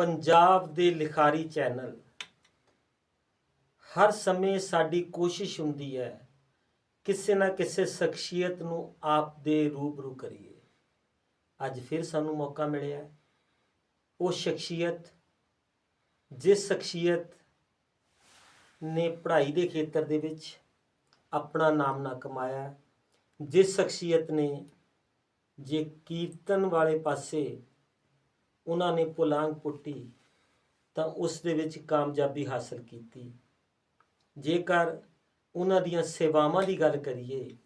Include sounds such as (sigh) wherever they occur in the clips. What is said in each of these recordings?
ਪੰਜਾਬ ਦੇ ਲਿਖਾਰੀ ਚੈਨਲ। ਹਰ ਸਮੇਂ ਸਾਡੀ ਕੋਸ਼ਿਸ਼ ਹੁੰਦੀ ਹੈ ਕਿਸੇ ਨਾ ਕਿਸੇ ਸ਼ਖਸੀਅਤ ਨੂੰ ਆਪ ਦੇ ਰੂਬਰੂ ਕਰੀਏ। ਅੱਜ ਫਿਰ ਸਾਨੂੰ ਮੌਕਾ ਮਿਲਿਆ ਉਹ ਸ਼ਖਸੀਅਤ, ਜਿਸ ਸ਼ਖਸੀਅਤ ਨੇ ਪੜ੍ਹਾਈ ਦੇ ਖੇਤਰ ਦੇ ਵਿੱਚ ਆਪਣਾ ਨਾਮ ਨਾ ਕਮਾਇਆ, ਜਿਸ ਸ਼ਖਸੀਅਤ ਨੇ ਜੇ ਕੀਰਤਨ ਵਾਲੇ ਪਾਸੇ ਉਹਨਾਂ ਨੇ ਪੁਲਾਂਗ ਪੁੱਟੀ ਤਾਂ ਉਸ ਦੇ ਵਿੱਚ ਕਾਮਯਾਬੀ ਹਾਸਲ ਕੀਤੀ। ਜੇਕਰ ਉਹਨਾਂ ਦੀਆਂ ਸੇਵਾਵਾਂ ਦੀ ਗੱਲ ਕਰੀਏ,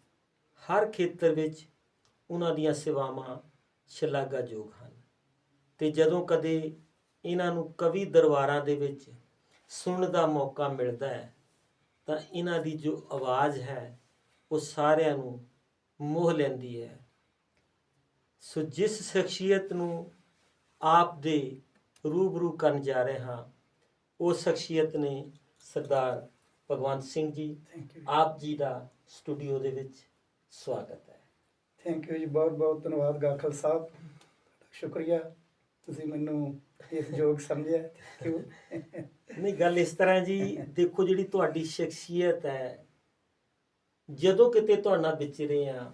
ਹਰ ਖੇਤਰ ਵਿੱਚ ਉਹਨਾਂ ਦੀਆਂ ਸੇਵਾਵਾਂ ਸ਼ਲਾਘਾਯੋਗ ਹਨ ਤੇ ਜਦੋਂ ਕਦੇ ਇਹਨਾਂ ਨੂੰ ਕਵੀ ਦਰਬਾਰਾਂ ਦੇ ਵਿੱਚ ਸੁਣਨ ਦਾ ਮੌਕਾ ਮਿਲਦਾ ਹੈ, ਤਾਂ ਇਹਨਾਂ ਦੀ ਜੋ ਆਵਾਜ਼ ਹੈ, ਉਹ ਸਾਰਿਆਂ ਨੂੰ ਮੋਹ ਲੈਂਦੀ ਹੈ। ਸੋ ਜਿਸ ਸ਼ਖਸੀਅਤ ਨੂੰ ਆਪ ਦੇ ਰੂਬਰੂ ਕਰਨ ਜਾ ਰਹੇ ਹਾਂ। ਉਹ ਸ਼ਖਸੀਅਤ ਨੇ ਸਰਦਾਰ ਭਗਵੰਤ ਸਿੰਘ ਜੀ ਆਪ ਜੀ ਦਾ ਸਟੂਡੀਓ ਦੇ ਵਿੱਚ ਸਵਾਗਤ ਹੈ। ਥੈਂਕ ਯੂ ਜੀ ਬਹੁਤ ਬਹੁਤ ਧੰਨਵਾਦ ਗਾਖਲ ਸਾਹਿਬ। ਸ਼ੁਕਰੀਆ ਤੁਸੀਂ ਮੈਨੂੰ ਇਸ ਯੋਗ ਸਮਝਿਆ। ਕਿਉਂ? ਨਹੀਂ ਗੱਲ ਇਸ ਤਰ੍ਹਾਂ ਜੀ ਦੇਖੋ ਜਿਹੜੀ ਤੁਹਾਡੀ ਸ਼ਖਸੀਅਤ ਹੈ ਜਦੋਂ ਕਿਤੇ ਤੁਹਾਡੇ ਵਿਚਰੇ ਆ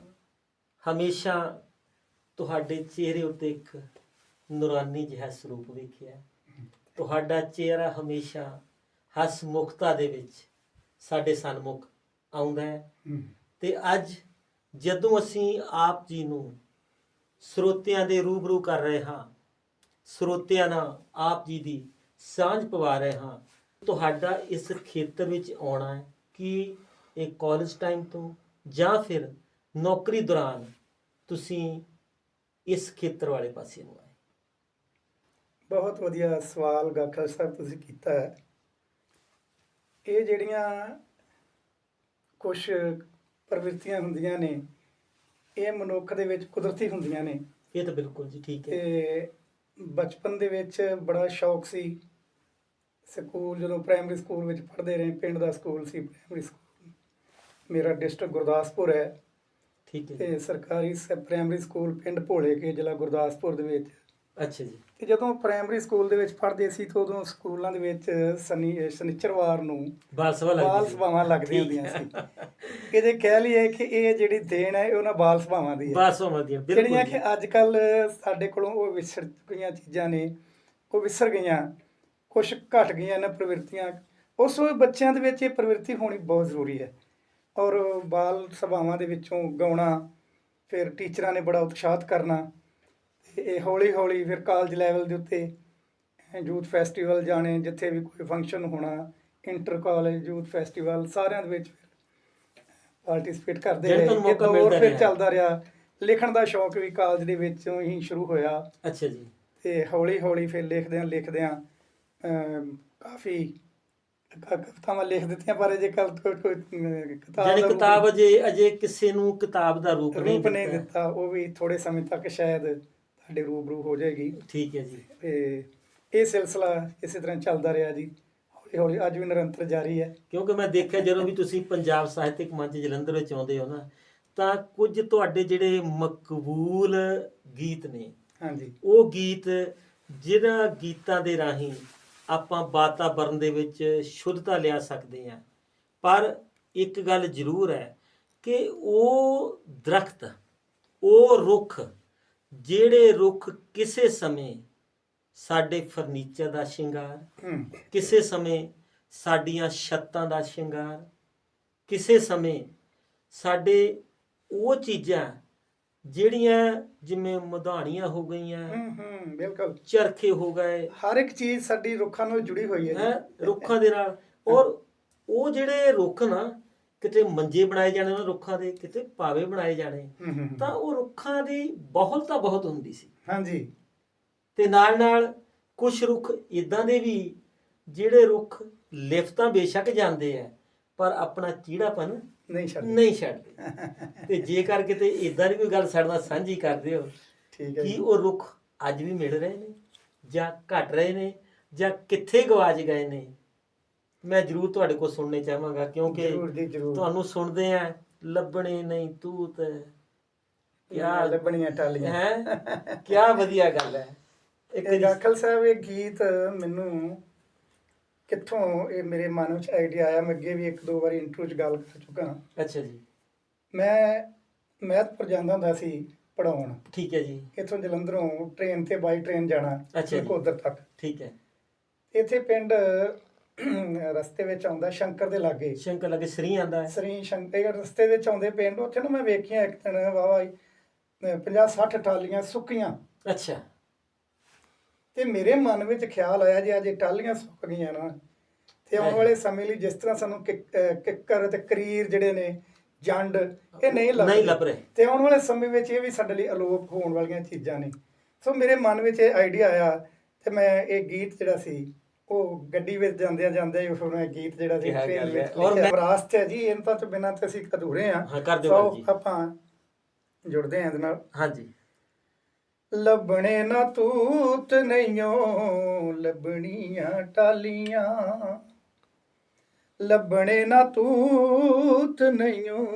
ਹਮੇਸ਼ਾ ਤੁਹਾਡੇ ਚਿਹਰੇ ਉੱਤੇ ਇੱਕ ਨੂਰਾਨੀ ਜਿਹਾ ਸਰੂਪ ਵੇਖਿਆ। ਤੁਹਾਡਾ ਚਿਹਰਾ ਹਮੇਸ਼ਾ ਹਸਮੁਖਤਾ ਦੇ ਵਿੱਚ ਸਾਡੇ ਸਨਮੁਖ ਆਉਂਦਾ ਹੈ। ਤੇ ਅੱਜ ਜਦੋਂ ਅਸੀਂ ਆਪ ਜੀ ਨੂੰ ਸਰੋਤਿਆਂ ਦੇ ਰੂਬਰੂ ਕਰ ਰਹੇ ਹਾਂ ਸਰੋਤਿਆਂ ਨਾਲ ਆਪ ਜੀ ਦੀ ਸਾਂਝ ਪਵਾ ਰਹੇ ਹਾਂ ਤੁਹਾਡਾ ਇਸ ਖੇਤਰ ਵਿੱਚ ਆਉਣਾ ਹੈ ਕਿ ਇਹ ਕਾਲਜ ਟਾਈਮ ਤੋਂ ਜਾਂ ਫਿਰ ਨੌਕਰੀ ਦੌਰਾਨ ਤੁਸੀਂ ਇਸ ਖੇਤਰ ਵਾਲੇ ਪਾਸੇ ਨੂੰ ਆਏ। ਬਹੁਤ ਵਧੀਆ ਸਵਾਲ ਗਾਖਲ ਸਾਹਿਬ ਤੁਸੀਂ ਕੀਤਾ ਹੈ। ਇਹ ਜਿਹੜੀਆਂ ਕੁਝ ਪ੍ਰਵਿਰਤੀਆਂ ਹੁੰਦੀਆਂ ਨੇ ਇਹ ਮਨੁੱਖ ਦੇ ਵਿੱਚ ਕੁਦਰਤੀ ਹੁੰਦੀਆਂ ਨੇ। ਇਹ ਤਾਂ ਬਿਲਕੁਲ ਜੀ ਠੀਕ ਹੈ। ਤੇ ਬਚਪਨ ਦੇ ਵਿੱਚ ਬੜਾ ਸ਼ੌਕ ਸੀ। ਸਕੂਲ ਜਦੋਂ ਪ੍ਰਾਇਮਰੀ ਸਕੂਲ ਵਿੱਚ ਪੜ੍ਹਦੇ ਰਹੇ ਪਿੰਡ ਦਾ ਸਕੂਲ ਸੀ ਪ੍ਰਾਇਮਰੀ ਸਕੂਲ। ਮੇਰਾ ਡਿਸਟ੍ਰਿਕਟ ਗੁਰਦਾਸਪੁਰ ਹੈ। ਠੀਕ ਹੈ ਤੇ। ਸਰਕਾਰੀ ਪ੍ਰਾਇਮਰੀ ਸਕੂਲ ਪਿੰਡ ਭੋਲੇ ਕੇ ਜ਼ਿਲ੍ਹਾ ਗੁਰਦਾਸਪੁਰ ਦੇ ਵਿੱਚ। ਅੱਛਾ ਜੀ ਤੇ ਜਦੋਂ ਪ੍ਰਾਇਮਰੀ ਸਕੂਲ ਦੇ ਵਿੱਚ ਪੜ੍ਹਦੇ ਸੀ ਤਾਂ ਉਦੋਂ ਸਕੂਲਾਂ ਦੇ ਵਿੱਚ ਸਨੀ ਸ਼ਨੀਚਰਵਾਰ ਨੂੰ ਬਾਲ ਸਭਾ ਲੱਗਦੀ ਬਾਲ ਸੀ। ਸਭਾਵਾਂ ਲੱਗਦੀਆਂ ਹੁੰਦੀਆਂ। ਸੀ ਇਹਦੇ ਕਹਿ ਲਈਏ ਕਿ ਇਹ ਜਿਹੜੀ ਦੇਣ ਹੈ ਇਹ ਉਹਨਾਂ ਬਾਲ ਸਭਾਵਾਂ ਦੀ ਹੈ ਬਾਲ ਦੀਆਂ ਬਿਲਕੁਲ ਜਿਹੜੀਆਂ। ਕਿ ਅੱਜ ਕੱਲ ਸਾਡੇ ਕੋਲੋਂ ਉਹ ਵਿਸਰ ਗਈਆਂ ਚੀਜ਼ਾਂ ਨੇ ਉਹ ਵਿਸਰ ਗਈਆਂ ਕੁਝ ਘਟ ਗਈਆਂ ਨੇ ਪ੍ਰਵਿਰਤੀਆਂ ਉਸ ਬੱਚਿਆਂ ਦੇ ਵਿੱਚ ਇਹ ਪ੍ਰਵਿਰਤੀ ਹੋਣੀ ਬਹੁਤ ਜ਼ਰੂਰੀ ਹੈ ਔਰ ਬਾਲ ਸਭਾਵਾਂ ਦੇ ਵਿੱਚੋਂ ਗਾਉਣਾ ਫਿਰ ਟੀਚਰਾਂ ਨੇ ਬੜਾ ਉਤਸ਼ਾਹਤ ਕਰਨਾ ਤੇ ਇਹ ਹੌਲੀ ਹੌਲੀ ਫਿਰ ਕਾਲਜ ਲੈਵਲ ਦੇ ਉੱਤੇ ਯੂਥ ਫੈਸਟੀਵਲ ਜਾਣੇ ਜਿੱਥੇ ਵੀ ਕੋਈ ਫੰਕਸ਼ਨ ਹੋਣਾ ਇੰਟਰ ਕਾਲਜ ਯੂਥ ਫੈਸਟੀਵਲ ਸਾਰਿਆਂ ਦੇ ਵਿੱਚ ਪਾਰਟਿਸਿਪੇਟ ਕਰਦੇ ਜਿਹੜੇ ਰਹੇ। ਇਹ ਦੌਰ ਫਿਰ। ਚੱਲਦਾ ਰਿਹਾ। ਲਿਖਣ ਦਾ ਸ਼ੌਕ ਵੀ ਕਾਲਜ ਦੇ ਵਿੱਚੋਂ ਹੀ ਸ਼ੁਰੂ ਹੋਇਆ। ਅੱਛਾ ਜੀ। ਤੇ ਹੌਲੀ ਹੌਲੀ ਫਿਰ ਲਿਖਦਿਆਂ ਲਿਖਦਿਆਂ ਅਮ, ਕਾਫੀ ਕ- ਕਵਿਤਾਵਾਂ ਲਿਖ ਦਿੱਤੀਆਂ ਪਰ ਅਜੇ ਕੱਲ ਕੋਈ ਕਿਤਾਬ ਰੂਪ- ਕਿਤਾਬ ਅਜੇ ਅਜੇ ਕਿਸੇ ਨੂੰ ਕਿਤਾਬ ਦਾ ਰੂਪ ਨਹੀਂ ਦਿੱਤਾ। ਉਹ ਵੀ ਥੋੜੇ ਸਮੇਂ ਤੱਕ ਸ਼ਾਇਦ ਤੁਹਾਡੇ ਰੂਬਰੂ ਹੋ ਜਾਏਗੀ। ਠੀਕ ਹੈ ਜੀ। ਤੇ ਇਹ ਸਿਲਸਿਲਾ ਇਸੇ ਤਰ੍ਹਾਂ ਚੱਲਦਾ ਰਿਹਾ ਜੀ। ਹੌਲੀ ਹੌਲੀ ਅੱਜ ਵੀ ਨਿਰੰਤਰ ਜਾਰੀ ਹੈ। ਕਿਉਂਕਿ ਮੈਂ ਦੇਖਿਆ ਜਦੋਂ ਵੀ ਤੁਸੀਂ ਪੰਜਾਬ ਸਾਹਿਤਿਕ ਮੰਚ ਜਲੰਧਰ ਵਿੱਚ ਆਉਂਦੇ ਹੋ ਨਾ ਤਾਂ ਕੁਝ ਤੁਹਾਡੇ ਜਿਹੜੇ ਮਕਬੂਲ ਗੀਤ ਨੇ ਹਾਂਜੀ। ਉਹ ਗੀਤ ਜਿਹਨਾਂ ਗੀਤਾਂ ਦੇ ਰਾਹੀਂ ਆਪਾਂ ਵਾਤਾਵਰਣ ਦੇ ਵਿੱਚ ਸ਼ੁੱਧਤਾ ਲਿਆ ਸਕਦੇ ਹਾਂ। ਪਰ ਇੱਕ ਗੱਲ ਜ਼ਰੂਰ ਹੈ ਕਿ ਉਹ ਦਰਖਤ ਉਹ ਰੁੱਖ ਜਿਹੜੇ ਰੁੱਖ ਕਿਸੇ ਸਮੇਂ ਸਾਡੇ ਫਰਨੀਚਰ ਦਾ ਸ਼ਿੰਗਾਰ ਕਿਸੇ ਸਮੇਂ ਸਾਡੀਆਂ ਛੱਤਾਂ ਦਾ ਸ਼ਿੰਗਾਰ ਕਿਸੇ ਸਮੇਂ ਸਾਡੇ ਉਹ ਚੀਜ਼ਾਂ ਜਿਹੜੀਆਂ ਜਿਵੇਂ ਮਧਾਣੀਆਂ ਹੋ ਗਈਆਂ ਹੂੰ ਹੂੰ ਬਿਲਕੁਲ। ਚਰਖੇ ਹੋ ਗਏ। ਹਰ ਇੱਕ ਚੀਜ਼ ਸਾਡੀ ਰੁੱਖਾਂ ਨਾਲ ਜੁੜੀ ਹੋਈ ਹੈ ਹੈ ਜੀ ਰੁੱਖਾਂ ਦੇ ਨਾਲ। ਔਰ ਉਹ ਜਿਹੜੇ ਰੁੱਖ ਨਾ ਕਿਤੇ ਮੰਜੇ ਬਣਾਏ ਜਾਣੇ ਉਹਨਾਂ ਰੁੱਖਾਂ ਦੇ ਕਿਤੇ ਪਾਵੇ ਬਣਾਏ ਜਾਣੇ ਤਾਂ। ਉਹ ਰੁੱਖਾਂ ਦੀ ਬਹੁਲਤਾ ਬਹੁਤ ਹੁੰਦੀ ਸੀ। ਹਾਂਜੀ। ਤੇ ਨਾਲ ਨਾਲ ਕੁਝ ਰੁੱਖ ਇਦਾਂ ਦੇ ਵੀ ਜਿਹੜੇ ਰੁੱਖ ਲਿਫਤਾਂ ਬੇਸ਼ੱਕ ਜਾਂਦੇ ਆ ਪਰ ਆਪਣਾ ਚੀੜਾਪਨ ਨਹੀਂ ਛੱਡ ਨਹੀਂ ਛੱਡਦੇ। ਤੇ ਜੇਕਰ ਕਿਤੇ ਇਦਾਂ ਦੀ ਕੋਈ ਗੱਲ ਸਾਡੇ ਨਾਲ ਸਾਂਝੀ ਕਰਦੇ ਹੋ ਠੀਕ ਹੈ ਕਿ ਉਹ ਰੁੱਖ ਅੱਜ ਵੀ ਮਿਲ ਰਹੇ ਨੇ ਜਾਂ ਘਟ ਰਹੇ ਨੇ ਜਾਂ ਕਿੱਥੇ ਗਵਾਚ ਗਏ ਨੇ ਮੈਂ ਜ਼ਰੂਰ ਤੁਹਾਡੇ ਕੋਲ ਸੁਣਨੇ ਚਾਹਾਂਗਾ ਕਿਉਂਕਿ ਜ਼ਰੂਰ ਜੀ ਜ਼ਰੂਰ। ਤੁਹਾਨੂੰ ਸੁਣਦੇ ਆ ਲੱਭਣੇ ਨਹੀਂ ਤੂਤ। ਕਿਆ ਲੱਭਣੀਆਂ ਟਾਲੀਆਂ। ਹੈ? ਕਿਆ ਵਧੀਆ ਗੱਲ ਹੈ। ਇੱਕ ਇਹ ਗਾਖਲ ਸਾਹਿਬ ਇਹ ਗੀਤ ਮੈਨੂੰ ਕਿੱਥੋਂ ਇਹ ਮੇਰੇ ਮਨ ਵਿੱਚ ਆਈਡੀਆ ਆਇਆ ਮੈਂ ਅੱਗੇ ਵੀ ਇੱਕ ਦੋ ਵਾਰੀ ਇੰਟਰਵਿਊ 'ਚ ਗੱਲ ਕਰ ਚੁੱਕਾ ਹਾਂ। ਅੱਛਾ ਜੀ। ਮੈਂ ਮਹਿਤਪੁਰ ਜਾਂਦਾ ਹੁੰਦਾ ਸੀ ਪੜਾਉਣ ਠੀਕ ਹੈ ਜੀ। ਇੱਥੋਂ ਜਲੰਧਰੋਂ ਟ੍ਰੇਨ ਤੇ ਬਾਈ ਟ੍ਰੇਨ ਜਾਣਾ ਅੱਛਾ ਜੀ। ਨਕੋਦਰ ਤੱਕ। ਠੀਕ ਹੈ। ਇੱਥੇ ਪਿੰਡ ਰਸਤੇ ਵਿੱਚ ਆਉਂਦਾ ਸ਼ੰਕਰ ਦੇ ਲਾਗੇ। ਸ਼ੰਕਰ ਲਗੇ ਸ੍ਰੀ ਆਂਦਾ ਹੈ। ਸ੍ਰੀ ਸ਼ੰਕਰ ਰਸਤੇ ਵਿੱਚ ਆਉਂਦੇ ਪਿੰਡ ਉੱਥੇ ਨਾ ਮੈਂ ਵੇਖਿਆ ਇੱਕ ਦਿਨ ਵਾਵਾ 50 60 ਟਾਲੀਆਂ ਸੁੱਕੀਆਂ। ਅੱਛਾ। ਤੇ ਮੇਰੇ ਮਨ ਵਿੱਚ ਖਿਆਲ ਆਇਆ ਜੇ ਅੱਜ ਇਹ ਟਾਲੀਆਂ ਸੁੱਕ ਗਈਆਂ ਨਾ ਤੇ ਆਉਣ। ਵਾਲੇ ਸਮੇਂ ਲਈ ਜਿਸ ਤਰ੍ਹਾਂ ਸਾਨੂੰ ਕਿੱਕ- ਅਹ ਕਿੱਕਰ ਤੇ ਕਰੀਰ ਜਿਹੜੇ ਨੇ ਜੰਡ ਇਹ ਨਹੀਂ ਲੱਭ ਨਹੀਂ ਲੱਭ ਰਹੇ। ਤੇ ਆਉਣ ਵਾਲੇ ਸਮੇਂ ਵਿੱਚ ਇਹ ਵੀ ਸਾਡੇ ਲਈ ਅਲੋਪ ਹੋਣ ਵਾਲੀਆਂ ਚੀਜ਼ਾਂ ਨੇ। ਸੋ ਮੇਰੇ ਮਨ ਵਿੱਚ ਇਹ ਆਈਡੀਆ ਆਇਆ ਤੇ ਮੈਂ ਇਹ ਗੀਤ ਜਿਹੜਾ ਸੀ ਉਹ ਗੱਡੀ ਵਿੱਚ ਜਾਂਦਿਆਂ ਜਾਂਦਿਆਂ ਹੀ ਮੈਂ ਗੀਤ ਜਿਹੜਾ ਸੀ ਕਿਆ ਟ੍ਰੇਨ ਗੱਲ ਵਿੱਚ। ਔਰ ਮੈਂ- ਵਿਰਾਸਤ ਹੈ ਜੀ ਇਹਨਾਂ ਤੋਂ ਬਿਨਾਂ ਤੇ ਅਸੀਂ ਅਧੂਰੇ ਆ। ਹਾਂ, ਕਰ ਦਿਓ ਸੋ ਜੀ। ਆਪਾਂ ਜੁੜਦੇ ਹਾਂ ਇਹਦੇ ਨਾਲ। ਹਾਂਜੀ। ਲੱਭਣੇ ਨਾ ਤੂਤ ਨਹੀਂਓ ਲੱਭਣੀਆਂ ਟਾਲੀਆਂ। ਲੱਭਣੇ ਨਾ ਤੂਤ ਨਹੀਂਓ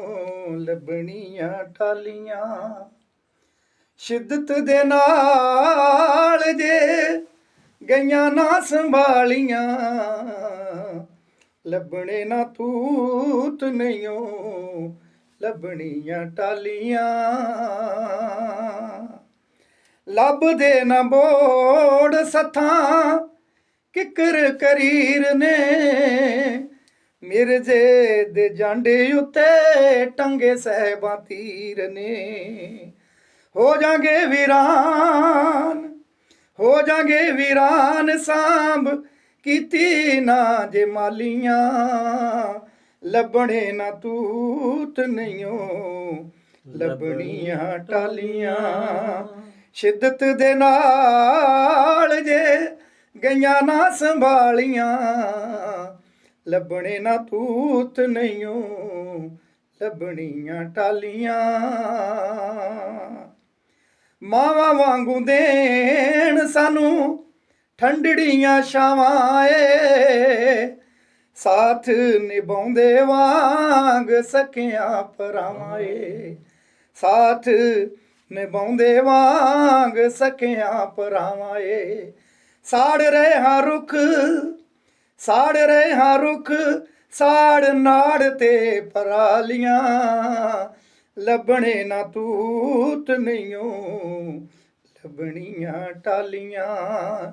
ਲੱਭਣੀਆਂ ਟਾਲੀਆਂ। ਸ਼ਿੱਦਤ ਦੇ ਨਾਲ ਜੇ ਗਈਆਂ ਨਾ ਸੰਭਾਲੀਆਂ। ਲੱਭਣੇ ਨਾ ਤੂਤ ਨਹੀਂਓ ਲੱਭਣੀਆਂ ਟਾਲੀਆਂ। ਲੱਭਦੇ ਨਾ ਬੋੜ ਸਥਾਂ, ਕਿਕਰ ਕਰੀਰ ਨੇ। ਮਿਰਜੇ ਦੇ ਜਾਂਡੇ ਉੱਤੇ ਟੰਗੇ ਸਹਿਬਾਂ ਤੀਰ ਨੇ। ਹੋ ਜਾਗੇ ਵੀਰਾਨ ਹੋ ਜਾਗੇ ਵੀਰਾਨ ਸਾਂਭ, ਕੀਤੀ ਨਾ ਜੇ ਮਾਲੀਆਂ। ਲੱਭਣੇ ਨਾ ਤੂਤ ਨਹੀਂਓ ਲੱਭਣੀਆਂ ਟਾਲੀਆਂ। ਸ਼ਿੱਦਤ ਦੇ ਨਾਲ ਜੇ ਗਈਆਂ ਨਾ ਸੰਭਾਲੀਆਂ, ਲੱਭਣੇ ਨਾ ਤੂਤ ਨਹੀਂਓ ਲੱਭਣੀਆਂ ਟਾਲੀਆਂ। ਮਾਵਾ ਵਾਂਗੂ ਦੇਣ ਸਾਨੂੰ ਠੰਡੜੀਆਂ ਛਾਵਾਂ ਏ। ਸਾਥ ਨਿਭਾਉਂਦੇ ਵਾਂਗ ਸਕਿਆਂ ਪਰਾਵਾਂ ਏ। ਸਾਥ ਨਿਭਾਉਂਦੇ ਵਾਂਗ ਸਕਿਆਂ ਪਰਾਵਾਂ ਏ। ਸਾੜ ਰਹੇ ਹਾਂ ਰੁੱਖ, ਸਾੜ ਰਹੇ ਹਾਂ ਰੁੱਖ, ਸਾੜ ਨਾੜ ਤੇ ਪਰਾਲੀਆਂ। ਲੱਭਣੇ ਨਾ ਤੂਤ ਨਹੀਂਓ ਲੱਭਣੀਆਂ ਟਾਲੀਆਂ।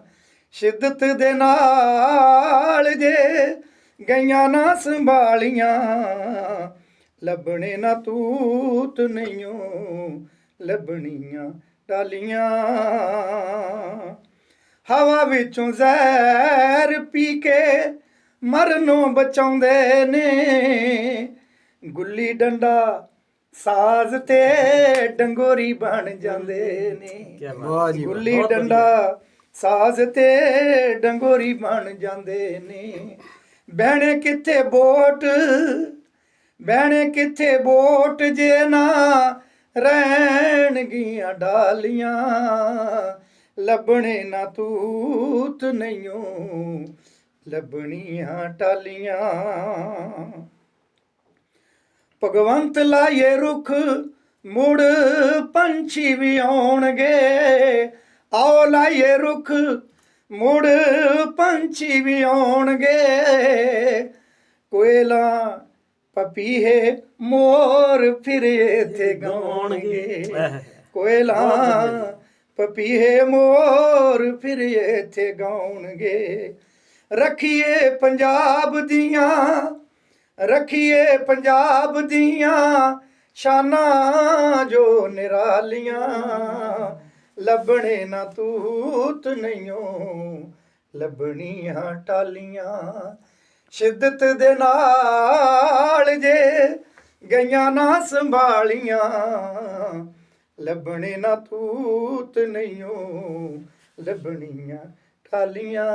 ਸ਼ਿੱਦਤ ਦੇ ਨਾਲ ਜੇ ਗਈਆਂ ਨਾ ਸੰਭਾਲੀਆਂ, ਲੱਭਣੇ ਨਾ ਤੂਤ ਨਹੀਂਓ ਲੱਭਣੀਆਂ ਟਾਲੀਆਂ। ਹਵਾ ਵਿੱਚੋਂ ਜ਼ਹਿਰ ਪੀ ਕੇ ਮਰਨੋਂ ਬਚਾਉਂਦੇ ਨੇ, ਗੁੱਲੀ ਡੰਡਾ ਸਾਜ਼ ਤੇ ਡੰਗੋਰੀ ਬਣ ਜਾਂਦੇ ਨੇ ਕਿਆ ਬਾਤ ਹੈ। ਗੁੱਲੀ। ਡੰਡਾ ਸਾਜ਼ ਤੇ ਡੰਗੋਰੀ ਬਣ ਜਾਂਦੇ ਨੇ ਬਹਿਣੇ ਕਿੱਥੇ ਬੋਟ ਬਹਿਣੇ ਕਿੱਥੇ ਬੋਟ ਜੇ ਨਾ ਰਹਿਣਗੀਆਂ ਡਾਲੀਆਂ ਲੱਭਣੇ ਨਾ ਤੂਤ ਨਹੀਂਓ ਲੱਭਣੀਆਂ ਟਾਲੀਆਂ ਭਗਵੰਤ ਲਾਏ ਰੁੱਖ, ਮੁੜ ਪੰਛੀ ਵੀ ਆਉਣਗੇ। ਆਓ ਲਾਏ ਰੁੱਖ, ਮੁੜ ਪੰਛੀ ਵੀ ਆਉਣਗੇ। ਕੋਇਲਾ ਪਪੀਹੇ ਮੋਰ ਫਿਰ ਇੱਥੇ ਗਾਉਣਗੇ। ਕੋਇਲਾ ਪਪੀਹੇ ਮੋਰ ਫਿਰ ਇੱਥੇ ਗਾਉਣਗੇ। ਰੱਖੀਏ ਪੰਜਾਬ ਦੀਆਂ ਰੱਖੀਏ ਪੰਜਾਬ ਦੀਆਂ ਸ਼ਾਨਾਂ ਜੋ ਨਿਰਾਲੀਆਂ। ਲੱਭਣੇ ਨਾ ਤੂਤ ਨਹੀਂਓ ਲੱਭਣੀਆਂ ਟਾਲੀਆਂ। ਸ਼ਿੱਦਤ ਦੇ ਨਾਲ ਜੇ ਗਈਆਂ ਨਾ ਸੰਭਾਲੀਆਂ, ਲੱਭਣੇ ਨਾ ਤੂਤ ਨਹੀਂਓ ਲੱਭਣੀਆਂ ਟਾਲੀਆਂ।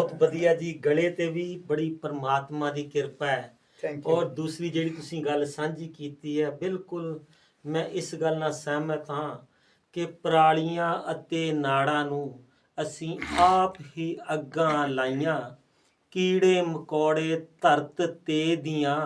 ਬਹੁਤ ਵਧੀਆ ਜੀ ਗਲੇ ਤੇ ਵੀ ਬੜੀ ਪਰਮਾਤਮਾ ਦੀ ਕਿਰਪਾ ਹੈ। ਥੈਂਕ ਯੂ ਔਰ ਦੂਸਰੀ ਜਿਹੜੀ ਤੁਸੀਂ ਗੱਲ ਸਾਂਝੀ ਕੀਤੀ ਹੈ ਬਿਲਕੁਲ ਮੈਂ ਇਸ ਗੱਲ ਨਾਲ ਸਹਿਮਤ ਹਾਂ ਕਿ ਪਰਾਲੀਆਂ ਅਤੇ ਨਾੜਾਂ ਨੂੰ ਅਸੀਂ ਆਪ ਹੀ ਅੱਗਾਂ ਲਾਈਆਂ ਕੀੜੇ ਮਕੌੜੇ ਧਰਤ ਤੇ ਦੀਆਂ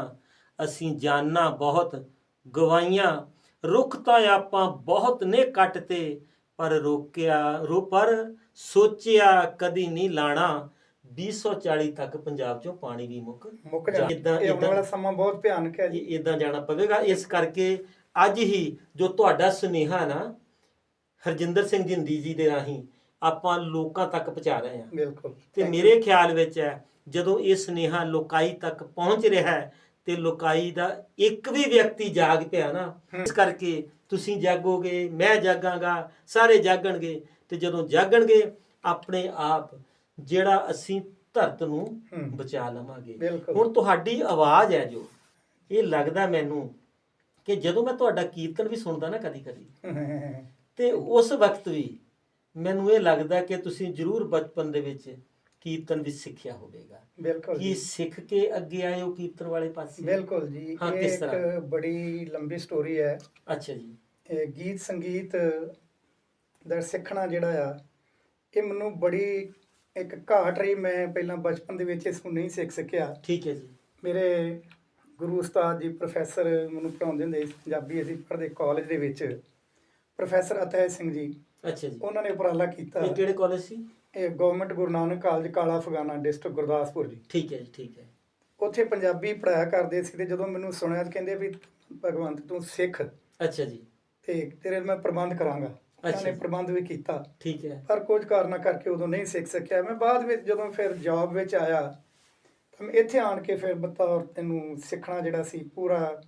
ਅਸੀਂ ਜਾਨਾਂ ਬਹੁਤ ਗਵਾਈਆਂ ਰੁੱਖ ਤਾਂ ਆਪਾਂ ਬਹੁਤ ਨੇ ਕੱਟ ਤੇ ਪਰ ਰੋਕਿਆ ਰੋ ਪਰ ਸੋਚਿਆ ਕਦੀ ਨਹੀਂ ਲਾਣਾ। 240 ਤੱਕ ਪੰਜਾਬ ਚੋਂ ਪਾਣੀ ਵੀ ਮੁੱਕ ਮੁੱਕ ਜਾ ਜਿੱਦਾਂ- ਇਹ ਆਉਣ ਵਾਲਾ ਸਮਾਂ ਬਹੁਤ ਭਿਆਨਕ ਹੈ ਜੀ। ਇਦਾਂ ਜਾਣਾ ਪਵੇਗਾ। ਇਸ ਕਰਕੇ ਅੱਜ ਹੀ ਜੋ ਤੁਹਾਡਾ ਸੁਨੇਹਾ ਨਾ ਹਰਜਿੰਦਰ ਸਿੰਘ ਜਿੰਦੀ ਜੀ ਦੇ ਰਾਹੀਂ ਆਪਾਂ ਲੋਕਾਂ ਤੱਕ ਪਹੁੰਚਾ ਰਹੇ ਹਾਂ। ਬਿਲਕੁਲ। ਤੇ ਮੇਰੇ ਖਿਆਲ ਵਿੱਚ ਹੈ ਜਦੋਂ ਇਹ ਸੁਨੇਹਾ ਲੋਕਾਈ ਤੱਕ ਪਹੁੰਚ ਰਿਹਾ ਹੈ ਤੇ ਲੋਕਾਈ ਦਾ ਇੱਕ ਵੀ ਵਿਅਕਤੀ ਜਾਗ ਪਿਆ ਨਾ। ਇਸ ਕਰਕੇ ਤੁਸੀਂ ਜਾਗੋਗੇ ਮੈਂ ਜਾਗਾਂਗਾ ਸਾਰੇ ਜਾਗਣਗੇ ਤੇ ਜਦੋਂ ਜਾਗਣਗੇ ਆਪਣੇ ਆਪ ਜਿਹੜਾ ਅਸੀਂ ਧਰਤ ਨੂੰ। ਬਚਾ ਲਵਾਂਗੇ। ਹੁਣ ਤੁਹਾਡੀ ਆਵਾਜ਼ ਹੈ ਜੋ ਇਹ ਲੱਗਦਾ ਮੈਨੂੰ ਕਿ ਜਦੋਂ ਮੈਂ ਤੁਹਾਡਾ ਕੀਰਤਨ ਵੀ ਸੁਣਦਾ ਨਾ ਕਦੀ ਕਦੀ (laughs) ਤੇ ਉਸ ਵਕਤ ਵੀ ਮੈਨੂੰ ਇਹ ਲੱਗਦਾ ਕਿ ਤੁਸੀਂ ਜ਼ਰੂਰ ਬਚਪਨ ਦੇ ਵਿੱਚ ਕੀਰਤਨ ਵੀ ਸਿੱਖਿਆ ਹੋਵੇਗਾ। ਬਿਲਕੁਲ ਕੀ ਜੀ। ਸਿੱਖ ਕੇ ਅੱਗੇ ਆਏ ਹੋ ਕੀਰਤਨ ਵਾਲੇ ਪਾਸੇ? ਬਿਲਕੁਲ ਜੀ। ਹਾਂ, ਇੱਕ? ਬੜੀ ਲੰਬੀ ਸਟੋਰੀ ਹੈ। ਅੱਛਾ ਜੀ। ਇਹ ਗੀਤ ਸੰਗੀਤ ਦਾ ਸਿੱਖਣਾ ਜਿਹੜਾ ਆ ਇਹ ਮੈਨੂੰ ਬੜੀ ਇੱਕ ਘਾਟ ਰਹੀ ਮੈਂ ਪਹਿਲਾਂ ਬਚਪਨ ਦੇ ਵਿੱਚ ਇਸ ਨੂੰ ਨਹੀਂ ਸਿੱਖ ਸਕਿਆ। ਠੀਕ ਹੈ ਜੀ। ਮੇਰੇ ਗੁਰੂ ਉਸਤਾਦ ਜੀ ਪ੍ਰੋਫੈਸਰ ਮੈਨੂੰ ਪੜ੍ਹਾਉਂਦੇ ਹੁੰਦੇ ਸੀ ਪੰਜਾਬੀ ਅਸੀਂ ਪੜ੍ਹਦੇ ਕਾਲਜ ਦੇ ਵਿੱਚ। ਪ੍ਰੋਫੈਸਰ ਅਤੈ ਸਿੰਘ ਜੀ ਅੱਛਾ ਜੀ। ਉਹਨਾਂ ਨੇ ਉਪਰਾਲਾ ਕੀਤਾ। ਇਹ ਕਿਹੜੇ ਕਾਲਜ ਸੀ? ਇਹ ਗਵਰਨਮੈਂਟ ਗੁਰੂ ਨਾਨਕ ਕਾਲਜ ਕਾਲਾ ਫਗਾਨਾ ਡਿਸਟ੍ਰਿਕਟ ਗੁਰਦਾਸਪੁਰ ਜੀ। ਠੀਕ ਹੈ ਜੀ ਠੀਕ ਹੈ। ਉੱਥੇ ਪੰਜਾਬੀ ਪੜਾਇਆ ਕਰਦੇ ਸੀ ਤੇ ਜਦੋਂ ਮੈਨੂੰ ਸੁਣਿਆ ਕਹਿੰਦੇ ਵੀ ਭਗਵੰਤ ਤੂੰ ਸਿੱਖ। ਅੱਛਾ ਜੀ। ਤੇ ਤੇਰੇ ਮੈਂ ਪ੍ਰਬੰਧ ਕਰਾਂਗਾ। ਅੱਛਾ। ਨੇ। ਪ੍ਰਬੰਧ ਵੀ ਕੀਤਾ। ਠੀਕ ਹੈ। ਪਰ ਕੁਝ ਕਾਰਨਾਂ ਕਰਕੇ ਉਦੋਂ ਨਹੀਂ ਸਿੱਖ ਸਕਿਆ। ਮੈਂ ਬਾਅਦ ਵਿੱਚ ਜਦੋਂ ਫਿਰ ਜੌਬ ਵਿੱਚ ਆਇਆ ਤਾਂ ਮੈਂ ਇੱਥੇ ਆਣ ਕੇ ਫਿਰ ਬਤੌਰ ਤੈਨੂੰ ਸਿੱਖਣਾ ਜਿਹੜਾ ਸੀ ਪੂਰਾ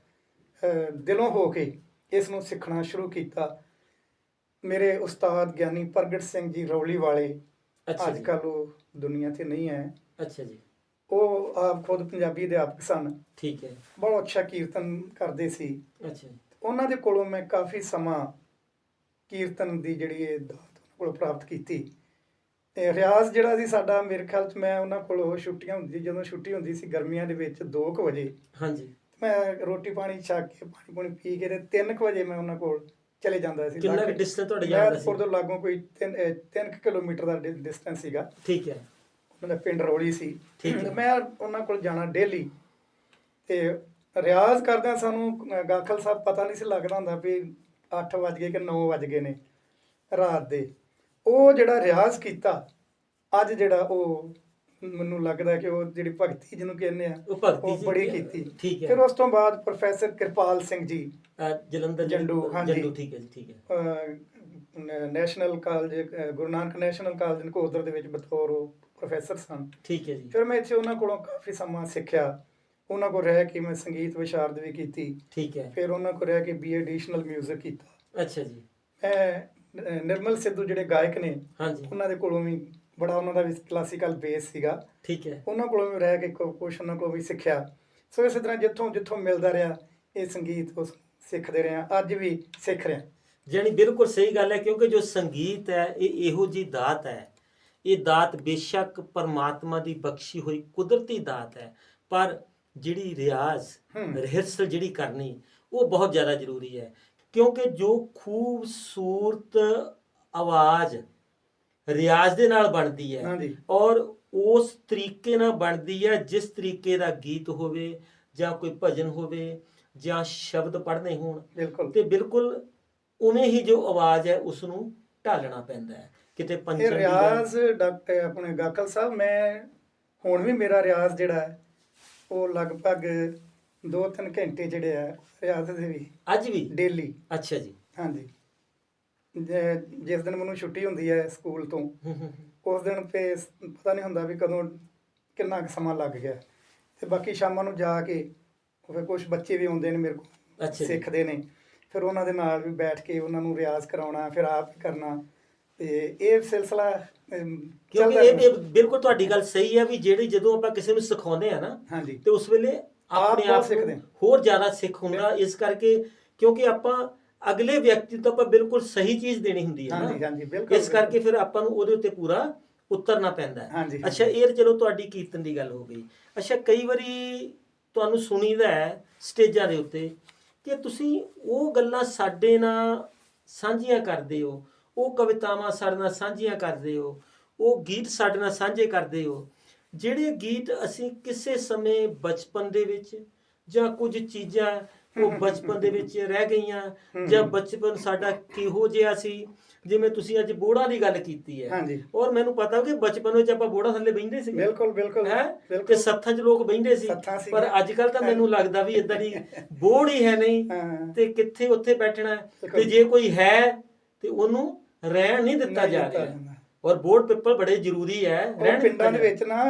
ਅਹ, ਦਿਲੋਂ ਹੋ ਕੇ ਇਸ ਨੂੰ ਸਿੱਖਣਾ ਸ਼ੁਰੂ ਕੀਤਾ। ਮੇਰੇ ਉਸਤਾਦ ਗਿਆਨੀ ਪ੍ਰਗਟ ਸਿੰਘ ਜੀ ਰੌਲੀ ਵਾਲੇ ਅੱਛਾ ਅੱਜ ਜੀ। ਕੱਲ੍ਹ ਉਹ ਦੁਨੀਆ ਤੇ ਨਹੀਂ ਹੈ। ਅੱਛਾ ਜੀ। ਉਹ ਆਪ ਖੁਦ ਪੰਜਾਬੀ ਅਧਿਆਪਕ ਸਨ। ਠੀਕ ਹੈ। ਬਹੁਤ ਅੱਛਾ ਕੀਰਤਨ ਕਰਦੇ ਸੀ। ਅੱਛਾ ਜੀ। ਉਹਨਾਂ ਦੇ ਕੋਲੋਂ ਮੈਂ ਕਾਫੀ ਸਮਾਂ ਕੀਰਤਨ ਦੀ ਜਿਹੜੀ ਇਹ ਦਾਤ ਉਹਨਾਂ ਕੋਲੋਂ ਪ੍ਰਾਪਤ ਕੀਤੀ। ਤੇ ਰਿਆਜ਼ ਜਿਹੜਾ ਸੀ ਸਾਡਾ ਮੇਰੇ ਖਿਆਲ ਚ ਮੈਂ ਉਹਨਾਂ ਕੋਲੋਂ ਛੁੱਟੀਆਂ ਹੁੰਦੀ ਜਦੋਂ ਛੁੱਟੀ ਹੁੰਦੀ ਸੀ ਗਰਮੀਆਂ ਦੇ ਵਿੱਚ 2 ਵਜੇ। ਹਾਂਜੀ। ਮੈਂ ਰੋਟੀ ਪਾਣੀ ਛਕ ਕੇ ਪਾਣੀ ਪੂਣੀ ਪੀ ਕੇ ਤੇ 3 ਵਜੇ ਮੈਂ ਉਹਨਾਂ ਕੋਲ ਚਲੇ ਜਾਂਦਾ ਸੀ। ਕਿੰਨਾ distance ਤੁਹਾਡੇ ਜਾਣ ਦਾ ਸੀ? ਤੋਂ ਲਾਗੋਂ ਕੋਈ 3 ਕਿਲੋਮੀਟਰ ਦਾ ਡਿਸਟੈਂਸ ਸੀਗਾ। ਠੀਕ ਹੈ। ਉਹਨਾਂ ਦਾ ਪਿੰਡ ਰੌਲੀ ਸੀ। ਠੀਕ ਮੈਂ ਉਹਨਾਂ ਕੋਲ ਜਾਣਾ ਡੇਲੀ। ਤੇ ਰਿਆਜ਼ ਕਰਦਿਆਂ ਸਾਨੂੰ ਗਾਖਲ ਸਾਹਿਬ ਪਤਾ ਨਹੀਂ ਸੀ ਲੱਗਦਾ ਹੁੰਦਾ ਵੀ 8 ਵਜ ਗਏ ਕਿ 9 ਵਜ ਗਏ ਨੇ ਰਾਤ ਦੇ। ਉਹ ਜਿਹੜਾ ਰਿਆਜ਼ ਕੀਤਾ ਅੱਜ ਜਿਹੜਾ ਉਹ ਮੈਨੂੰ ਲੱਗਦਾ ਕਿ ਉਹ ਜਿਹੜੀ ਭਗਤੀ ਜਿਹਨੂੰ ਕਹਿੰਦੇ ਆ ਉਹ ਬੜੀ? ਕੀਤੀ। ਫਿਰ ਉਸ ਤੋਂ ਬਾਅਦ ਪ੍ਰੋਫੈਸਰ ਕਿਰਪਾਲ ਸਿੰਘ ਜੀ ਜਲੰਧਰ ਜੰਡੂ, ਹਾਂਜੀ। ਜੰਡੂ ਠੀਕ ਹੈ ਜੀ ਠੀਕ ਹੈ। National college Guru Nanak national college Nakodar ਦੇ ਵਿੱਚ ਬਤੌਰ ਉਹ ਪ੍ਰੋਫੈਸਰ ਸਨ। ਠੀਕ ਹੈ ਜੀ। ਫਿਰ ਮੈਂ ਇੱਥੇ ਉਹਨਾਂ ਕੋਲੋਂ ਕਾਫੀ ਸਮਾਂ ਸਿੱਖਿਆ। ਉਹਨਾਂ ਕੋਲ ਰਹਿ ਕੇ ਮੈਂ ਸੰਗੀਤ ਵਿਸ਼ਾਰਦ ਵੀ ਕੀਤੀ। ਠੀਕ ਹੈ। ਫਿਰ ਉਹਨਾਂ ਕੋਲ ਰਹਿ ਕੇ ਬੀਏ ਐਡੀਸ਼ਨਲ 뮤직 ਕੀਤਾ। ਅੱਛਾ ਜੀ। ਮੈਂ ਨਿਰਮਲ ਸਿੱਧੂ ਜਿਹੜੇ ਗਾਇਕ ਨੇ ਹਾਂਜੀ। ਉਹਨਾਂ ਦੇ ਕੋਲੋਂ ਵੀ ਬੜਾ ਉਹਨਾਂ ਦਾ ਵੀ ਕਲਾਸੀਕਲ ਬੇਸ ਸੀਗਾ। ਠੀਕ ਹੈ। ਉਹਨਾਂ ਕੋਲੋਂ ਵੀ ਰਹਿ ਕੇ ਕੁ- ਕੁਛ ਉਹਨਾਂ ਕੋਲੋਂ ਵੀ ਸਿੱਖਿਆ। ਸੋ ਇਸੇ ਤਰ੍ਹਾਂ ਜਿੱਥੋਂ ਜਿੱਥੋਂ ਮਿਲਦਾ ਰਿਹਾ ਇਹ ਸੰਗੀਤ ਉਸ ਸਿੱਖਦੇ ਰਹੇ ਅੱਜ ਵੀ ਸਿੱਖ ਰਹੇ ਜਾਣੀ ਬਿਲਕੁਲ ਸਹੀ ਗੱਲ ਹੈ ਕਿਉਂਕਿ ਜੋ ਸੰਗੀਤ ਹੈ ਇਹ ਇਹੋ ਜੀ ਦਾਤ ਹੈ। ਇਹ ਦਾਤ ਬੇਸ਼ੱਕ ਪਰਮਾਤਮਾ ਦੀ ਬਖਸ਼ੀ ਹੋਈ ਕੁਦਰਤੀ ਦਾਤ ਹੈ। ਪਰ ਜਿਹੜੀ ਰਿਆਜ਼। ਰਿਹਰਸਲ ਜਿਹੜੀ ਕਰਨੀ ਉਹ ਬਹੁਤ ਜ਼ਿਆਦਾ ਜ਼ਰੂਰੀ ਹੈ। ਕਿਉਂਕਿ ਜੋ ਖੂਬਸੂਰਤ ਆਵਾਜ਼ ਰਿਆਜ਼ ਦੇ ਨਾਲ ਬਣਦੀ ਹੈ ਔਰ ਉਸ ਤਰੀਕੇ ਨਾਲ ਬਣਦੀ ਹੈ ਜਿਸ ਤਰੀਕੇ ਦਾ ਗੀਤ ਹੋਵੇ ਜਾਂ ਕੋਈ ਭਜਨ ਹੋਵੇ ਜਾਂ ਸ਼ਬਦ ਪੜ੍ਹਨੇ ਹੋਣ ਤੇ ਬਿਲਕੁਲ ਉਵੇਂ ਹੀ ਜੋ ਆਵਾਜ਼ ਹੈ ਉਸ ਨੂੰ ਢਾਲਣਾ ਪੈਂਦਾ ਹੈ। ਕਿਤੇ ਪੰਚਮ ਰਿਆਜ਼ ਡਾਕਟਰ ਆਪਣੇ ਗਾਕਲ ਸਾਹਿਬ ਮੈਂ ਹੁਣ ਵੀ ਮੇਰਾ ਰਿਆਜ਼ ਜਿਹੜਾ ਹੈ ਉਹ ਲਗਭਗ 2-3 ਘੰਟੇ ਜਿਹੜੇ ਆ ਰਿਆਜ਼ ਦੇ ਵੀ। ਅੱਜ ਵੀ? ਡੇਲੀ। ਅੱਛਾ ਜੀ। ਹਾਂਜੀ। ਜਿਸ ਦਿਨ ਮੈਨੂੰ ਛੁੱਟੀ ਹੁੰਦੀ ਹੈ ਸਕੂਲ ਤੋਂ। ਉਸ ਦਿਨ ਤੇ ਪਤਾ ਨਹੀਂ ਹੁੰਦਾ ਵੀ ਕਦੋਂ ਕਿੰਨਾ ਕੁ ਸਮਾਂ ਲੱਗ ਗਿਆ। ਤੇ ਬਾਕੀ ਸ਼ਾਮਾਂ ਨੂੰ ਜਾ ਕੇ ਫਿਰ ਕੁਝ ਬੱਚੇ ਵੀ ਆਉਂਦੇ ਨੇ ਮੇਰੇ ਕੋਲ। ਸਿੱਖਦੇ ਨੇ। ਫਿਰ ਉਹਨਾਂ ਦੇ ਨਾਲ ਵੀ ਬੈਠ ਕੇ ਉਹਨਾਂ ਨੂੰ ਰਿਆਜ਼ ਕਰਾਉਣਾ ਫਿਰ ਆਪ ਕਰਨਾ। ਤੇ ਇਹ ਸਿਲਸਿਲਾ ਕਿਉਂਕਿ ਇਹ ਬਿਲਕੁਲ ਤੁਹਾਡੀ ਗੱਲ ਸਹੀ ਹੈ ਵੀ ਜਿਹੜੀ ਜਦੋਂ ਆਪਾਂ ਕਿਸੇ ਨੂੰ ਸਿਖਾਉਂਦੇ ਆ ਨਾ ਹਾਂਜੀ। ਤੇ ਉਸ ਵੇਲੇ ਆਪਣੇ ਆਪ ਸਿੱਖਦੇ। ਹੋਰ ਜ਼ਿਆਦਾ ਸਿੱਖ ਹੁੰਦਾ ਇਸ ਕਰਕੇ ਕਿਉਂਕਿ ਆਪਾਂ ਅਗਲੇ ਵਿਅਕਤੀ ਤੋਂ ਆਪਾਂ ਬਿਲਕੁਲ ਸਹੀ ਚੀਜ਼ ਦੇਣੀ ਹੁੰਦੀ ਹੈ ਹਾਂਜੀ ਨਾ। ਹਾਂਜੀ ਬਿਲਕੁਲ ਇਸ ਕਰਕੇ ਫਿਰ ਆਪਾਂ ਨੂੰ ਉਹਦੇ ਉੱਤੇ ਪੂਰਾ ਉਤਰਨਾ ਪੈਂਦਾ ਹੈ। ਹਾਂਜੀ, ਅੱਛਾ ਇਹ ਚਲੋ ਤੁਹਾਡੀ ਕੀਰਤਨ ਦੀ ਗੱਲ ਹੋ ਗਈ। ਅੱਛਾ ਕਈ ਵਾਰੀ ਤੁਹਾਨੂੰ ਸੁਣੀਦਾ ਹੈ ਸਟੇਜਾਂ ਦੇ ਉੱਤੇ ਕਿ ਤੁਸੀਂ ਉਹ ਗੱਲਾਂ ਸਾਡੇ ਨਾਲ ਸਾਂਝੀਆਂ ਕਰਦੇ ਹੋ ਉਹ ਕਵਿਤਾਵਾਂ ਸਾਡੇ ਨਾਲ ਸਾਂਝੀਆਂ ਕਰਦੇ ਹੋ ਉਹ ਗੀਤ ਸਾਡੇ ਨਾਲ ਸਾਂਝੇ ਕਰਦੇ ਹੋ ਜਿਹੜੇ ਗੀਤ ਅਸੀਂ ਕਿਸੇ ਸਮੇਂ ਬਚਪਨ ਦੇ ਵਿੱਚ ਜਾਂ ਕੁਝ ਚੀਜ਼ਾਂ ਉਹ ਬਚਪਨ ਦੇ ਵਿੱਚ ਰਹਿ ਗਈਆਂ। ਜਾਂ ਬਚਪਨ ਸਾਡਾ ਕਿਹੋ ਜਿਹਾ ਸੀ ਜਿਵੇਂ ਤੁਸੀਂ ਅੱਜ ਬੋੜਾ ਦੀ ਗੱਲ ਕੀਤੀ ਹੈ। ਹਾਂਜੀ। ਔਰ ਮੈਨੂੰ ਪਤਾ ਕਿ ਬਚਪਨ ਵਿੱਚ ਆਪਾਂ ਬੋੜਾ ਥੱਲੇ ਬੈਠਦੇ ਸੀ ਬਿਲਕੁਲ ਬਿਲਕੁਲ ਹੈ? ਤੇ ਸੱਥਾਂ 'ਚ ਲੋਕ ਬੈਠਦੇ ਸੀ। ਪਰ ਅੱਜ ਕੱਲ ਤਾਂ ਮੈਨੂੰ ਲੱਗਦਾ ਵੀ ਇਦਾਂ ਦੀ ਬੋੜ ਹੀ ਹੈ ਨਹੀਂ। ਤੇ ਕਿੱਥੇ ਉੱਥੇ ਬੈਠਣਾ? ਤੇ। ਜੇ ਕੋਈ ਹੈ ਤੇ ਉਹਨੂੰ ਰਹਿਣ ਨਹੀਂ ਦਿੱਤਾ ਜਾ ਰਿਹਾ। ਔਰ ਬੋਰਡ ਪਿੱਪਲ ਬੜੇ ਜ਼ਰੂਰੀ ਹੈ ਰਹਿਣ ਪਿੰਡਾਂ ਦੇ ਵਿੱਚ ਨਾ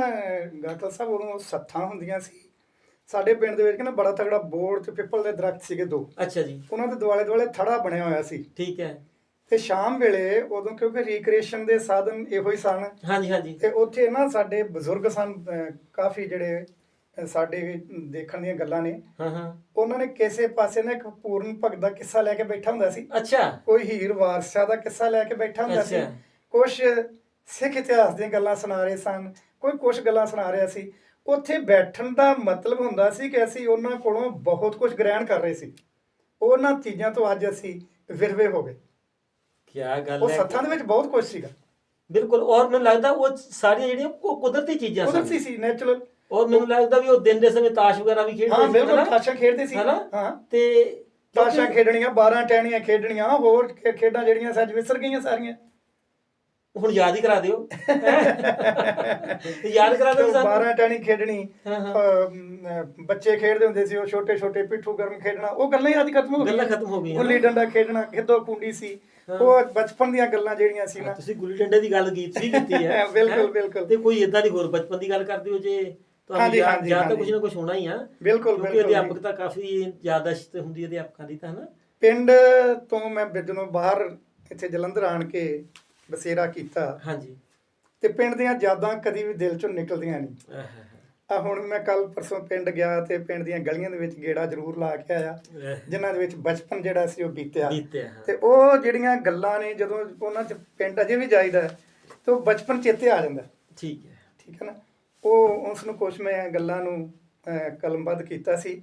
ਗਾਟਲ ਸਾਹਿਬ ਉਦੋਂ ਸੱਥਾਂ ਹੁੰਦੀਆਂ ਸੀ। ਸਾਡੇ ਪਿੰਡ ਦੇ ਵਿੱਚ ਨਾ ਬੜਾ ਤਗੜਾ ਬੋਰਡ ਤੇ ਪਿੱਪਲ ਦੇ ਦਰਖਤ ਸੀਗੇ ਦੋ। ਅੱਛਾ ਜੀ। ਉਹਨਾਂ ਦੇ ਦੁਆਲੇ ਦੁਆਲੇ ਥੜਾ ਬਣਿਆ ਹੋਇਆ ਸੀ। ਠੀਕ ਹੈ ਤੇ ਸ਼ਾਮ ਵੇਲੇ ਉਦੋਂ ਕਿਉਂਕਿ ਰੀਕ੍ਰੀਏਸ਼ਨ ਦੇ ਸਾਧਨ ਇਹੋ ਹੀ ਸਨ। ਹਾਂਜੀ ਹਾਂਜੀ। ਤੇ ਉੱਥੇ ਨਾ ਸਾਡੇ ਬਜ਼ੁਰਗ ਸਨ ਕਾਫੀ ਜਿਹੜੇ ਸਾਡੇ ਦੇਖਣ ਦੀਆਂ ਗੱਲਾਂ ਨੇ। ਹਾਂ ਹਾਂ। ਉਹਨਾਂ ਨੇ ਕਿਸੇ ਪਾਸੇ ਨਾ ਇੱਕ ਪੂਰਨ ਭਗਤ ਦਾ ਕਿੱਸਾ ਲੈ ਕੇ ਬੈਠਾ ਹੁੰਦਾ ਸੀ। ਅੱਛਾ। ਕੋਈ ਹੀਰ ਵਾਰਸ਼ਾ ਦਾ ਕਿੱਸਾ ਲੈ ਕੇ ਬੈਠਾ ਹੁੰਦਾ ਸੀ। ਕੁਝ ਸਿੱਖ ਇਤਿਹਾਸ ਦੀਆਂ ਗੱਲਾਂ ਸੁਣਾ ਰਹੇ ਸਨ। ਕੋਈ ਕੁਝ ਗੱਲਾਂ ਸੁਣਾ ਰਿਹਾ ਸੀ। ਉੱਥੇ ਬੈਠਣ ਦਾ ਮਤਲਬ ਹੁੰਦਾ ਸੀ ਕਿ ਅਸੀਂ ਉਹਨਾਂ ਕੋਲੋਂ ਬਹੁਤ ਕੁਝ ਗ੍ਰਹਿਣ ਕਰ ਰਹੇ ਸੀ। ਉਹਨਾਂ ਚੀਜ਼ਾਂ ਤੋਂ ਅੱਜ ਅਸੀਂ ਵਿਰਵੇ ਹੋ ਗਏ। ਕੀ ਗੱਲ ਉਹ ਹੈ। ਸੱਥਾਂ ਦੇ ਵਿੱਚ ਬਹੁਤ ਕੁਝ ਸੀਗਾ। ਬਿਲਕੁਲ। ਔਰ ਮੈਨੂੰ ਲੱਗਦਾ ਉਹ ਸਾਰੀਆਂ ਜਿਹੜੀਆਂ ਉਹ ਕੁਦਰਤੀ ਚੀਜ਼ਾਂ ਕੁਦਰਤੀ ਸਨ ਸੀ ਨੈਚੁਰਲ ਔਰ ਮੈਨੂੰ ਲੱਗਦਾ ਵੀ ਉਹ ਦਿਨ ਦੇ ਸਮੇਂ ਤਾਸ਼ ਵਗੈਰਾ ਵੀ ਖੇਡਦੇ ਹਾਂ ਸੀ ਬਿਲਕੁਲ ਹਨਾ? ਤਾਸ਼ਾਂ ਖੇਡਦੇ ਸੀ ਹਨਾ? ਹਾਂ ਤੇ ਤਾਸ਼ਾਂ ਕਿਉਂਕਿ ਖੇਡਣੀਆਂ 12 ਟਹਿਣੀਆਂ ਖੇਡਣੀਆਂ ਹੋਰ ਖੇ- ਖੇਡਾਂ ਜਿਹੜੀਆਂ ਸੱਜ ਵਿਸਰ ਗਈਆਂ ਸਾਰੀਆਂ ਹੁਣ ਯਾਦ ਹੀ ਕਰਾ ਦਿਓ ਯਾਦ ਕਰਾ ਦਿਓ ਸਾਨੂੰ 12 ਟਹਿਣੀ ਖੇਡਣੀ ਹਾਂ, ਹਾਂ। ਅਮ, ਅਹ, ਬੱਚੇ ਖੇਡਦੇ ਹੁੰਦੇ ਸੀ ਉਹ ਛੋਟੇ ਛੋਟੇ ਪਿੱਠੂ ਗਰਮ ਖੇਡਣਾ ਉਹ ਗੱਲਾਂ ਹੀ ਅੱਜ ਖਤਮ ਹੋ ਗੱਲਾਂ ਖਤਮ ਹੋ ਗਈਆਂ ਗੁੱਲੀ ਡੰਡਾ ਖੇਡਣਾ ਖਿੱਦੋ ਕੁੰਡੀ ਸੀ ਹਾਂ। ਉਹ ਬਚਪਨ ਦੀਆਂ ਗੱਲਾਂ ਜਿਹੜੀਆਂ ਸੀ ਨਾ ਤੁਸੀਂ ਗੁੱਲੀ ਡੰਡੇ ਦੀ ਗੱਲ ਗੀਤ ਵੀ ਕੀਤੀ ਹੈ (laughs) ਬਿਲਕੁਲ, ਹੈਂ? ਬਿਲਕੁਲ। ਤੇ ਕੋਈ ਇਦਾਂ ਦੀ ਹੋਰ ਬਚਪਨ ਦੀ ਗੱਲ ਕਰਦੇ ਹੋ ਜੇ ਹਾਂਜੀ, ਹਾਂਜੀ, ਯਾਦ ਤਾਂ ਹਾਂਜੀ। ਕੁਝ ਨਾ ਕੁਝ ਹੋਣਾ ਹੀ ਆ। ਬਿਲਕੁਲ ਕਿਉਂਕਿ ਬਿਲਕੁਲ ਅਧਿਆਪਕ ਤਾਂ ਕਾਫੀ ਯਾਦਾਸ਼ਤ ਹੁੰਦੀ ਹੈ ਅਧਿਆਪਕਾਂ ਦੀ ਤਾਂ ਹਨਾ? ਪਿੰਡ ਤੋਂ ਮੈਂ ਬ- ਜਦੋਂ ਬਾਹਰ ਇੱਥੇ ਜਲੰਧਰ ਆਣ ਕੇ ਬਸੇਰਾ ਕੀਤਾ ਹਾਂਜੀ। ਤੇ ਪਿੰਡ ਦੀਆਂ ਯਾਦਾਂ ਕਦੀ ਵੀ ਦਿਲ ਚੋਂ ਨਿਕਲਦੀਆਂ ਨਹੀਂ। ਆਹ, ਆ ਹੁਣ ਮੈਂ ਕੱਲ ਪਰਸੋਂ ਪਿੰਡ ਗਿਆ ਤੇ ਪਿੰਡ ਦੀਆਂ ਗਲੀਆਂ ਦੇ ਵਿੱਚ ਗੇੜਾ ਜ਼ਰੂਰ ਲਾ ਕੇ ਆਇਆ ਆਹ, ਜਿਨ੍ਹਾਂ ਦੇ ਵਿੱਚ ਬਚਪਨ ਜਿਹੜਾ ਸੀ ਉਹ ਬੀਤਿਆ। ਬੀਤਿਆ ਹਾਂ। ਤੇ ਉਹ ਜਿਹੜੀਆਂ ਗੱਲਾਂ ਨੇ ਜਦੋਂ ਉਹਨਾਂ ਚ ਪਿੰਡ ਅਜੇ ਵੀ ਜਾਈਦਾ ਹੈ, ਤੇ ਉਹ ਬਚਪਨ ਚੇਤੇ ਆ ਜਾਂਦਾ ਠੀਕ ਹੈ। ਠੀਕ ਹੈ ਨਾ? ਉਹ ਉਸ ਨੂੰ ਕੁਛ ਮੈਂ ਗੱਲਾਂ ਨੂੰ ਕਲਮਬੱਧ ਕੀਤਾ ਸੀ।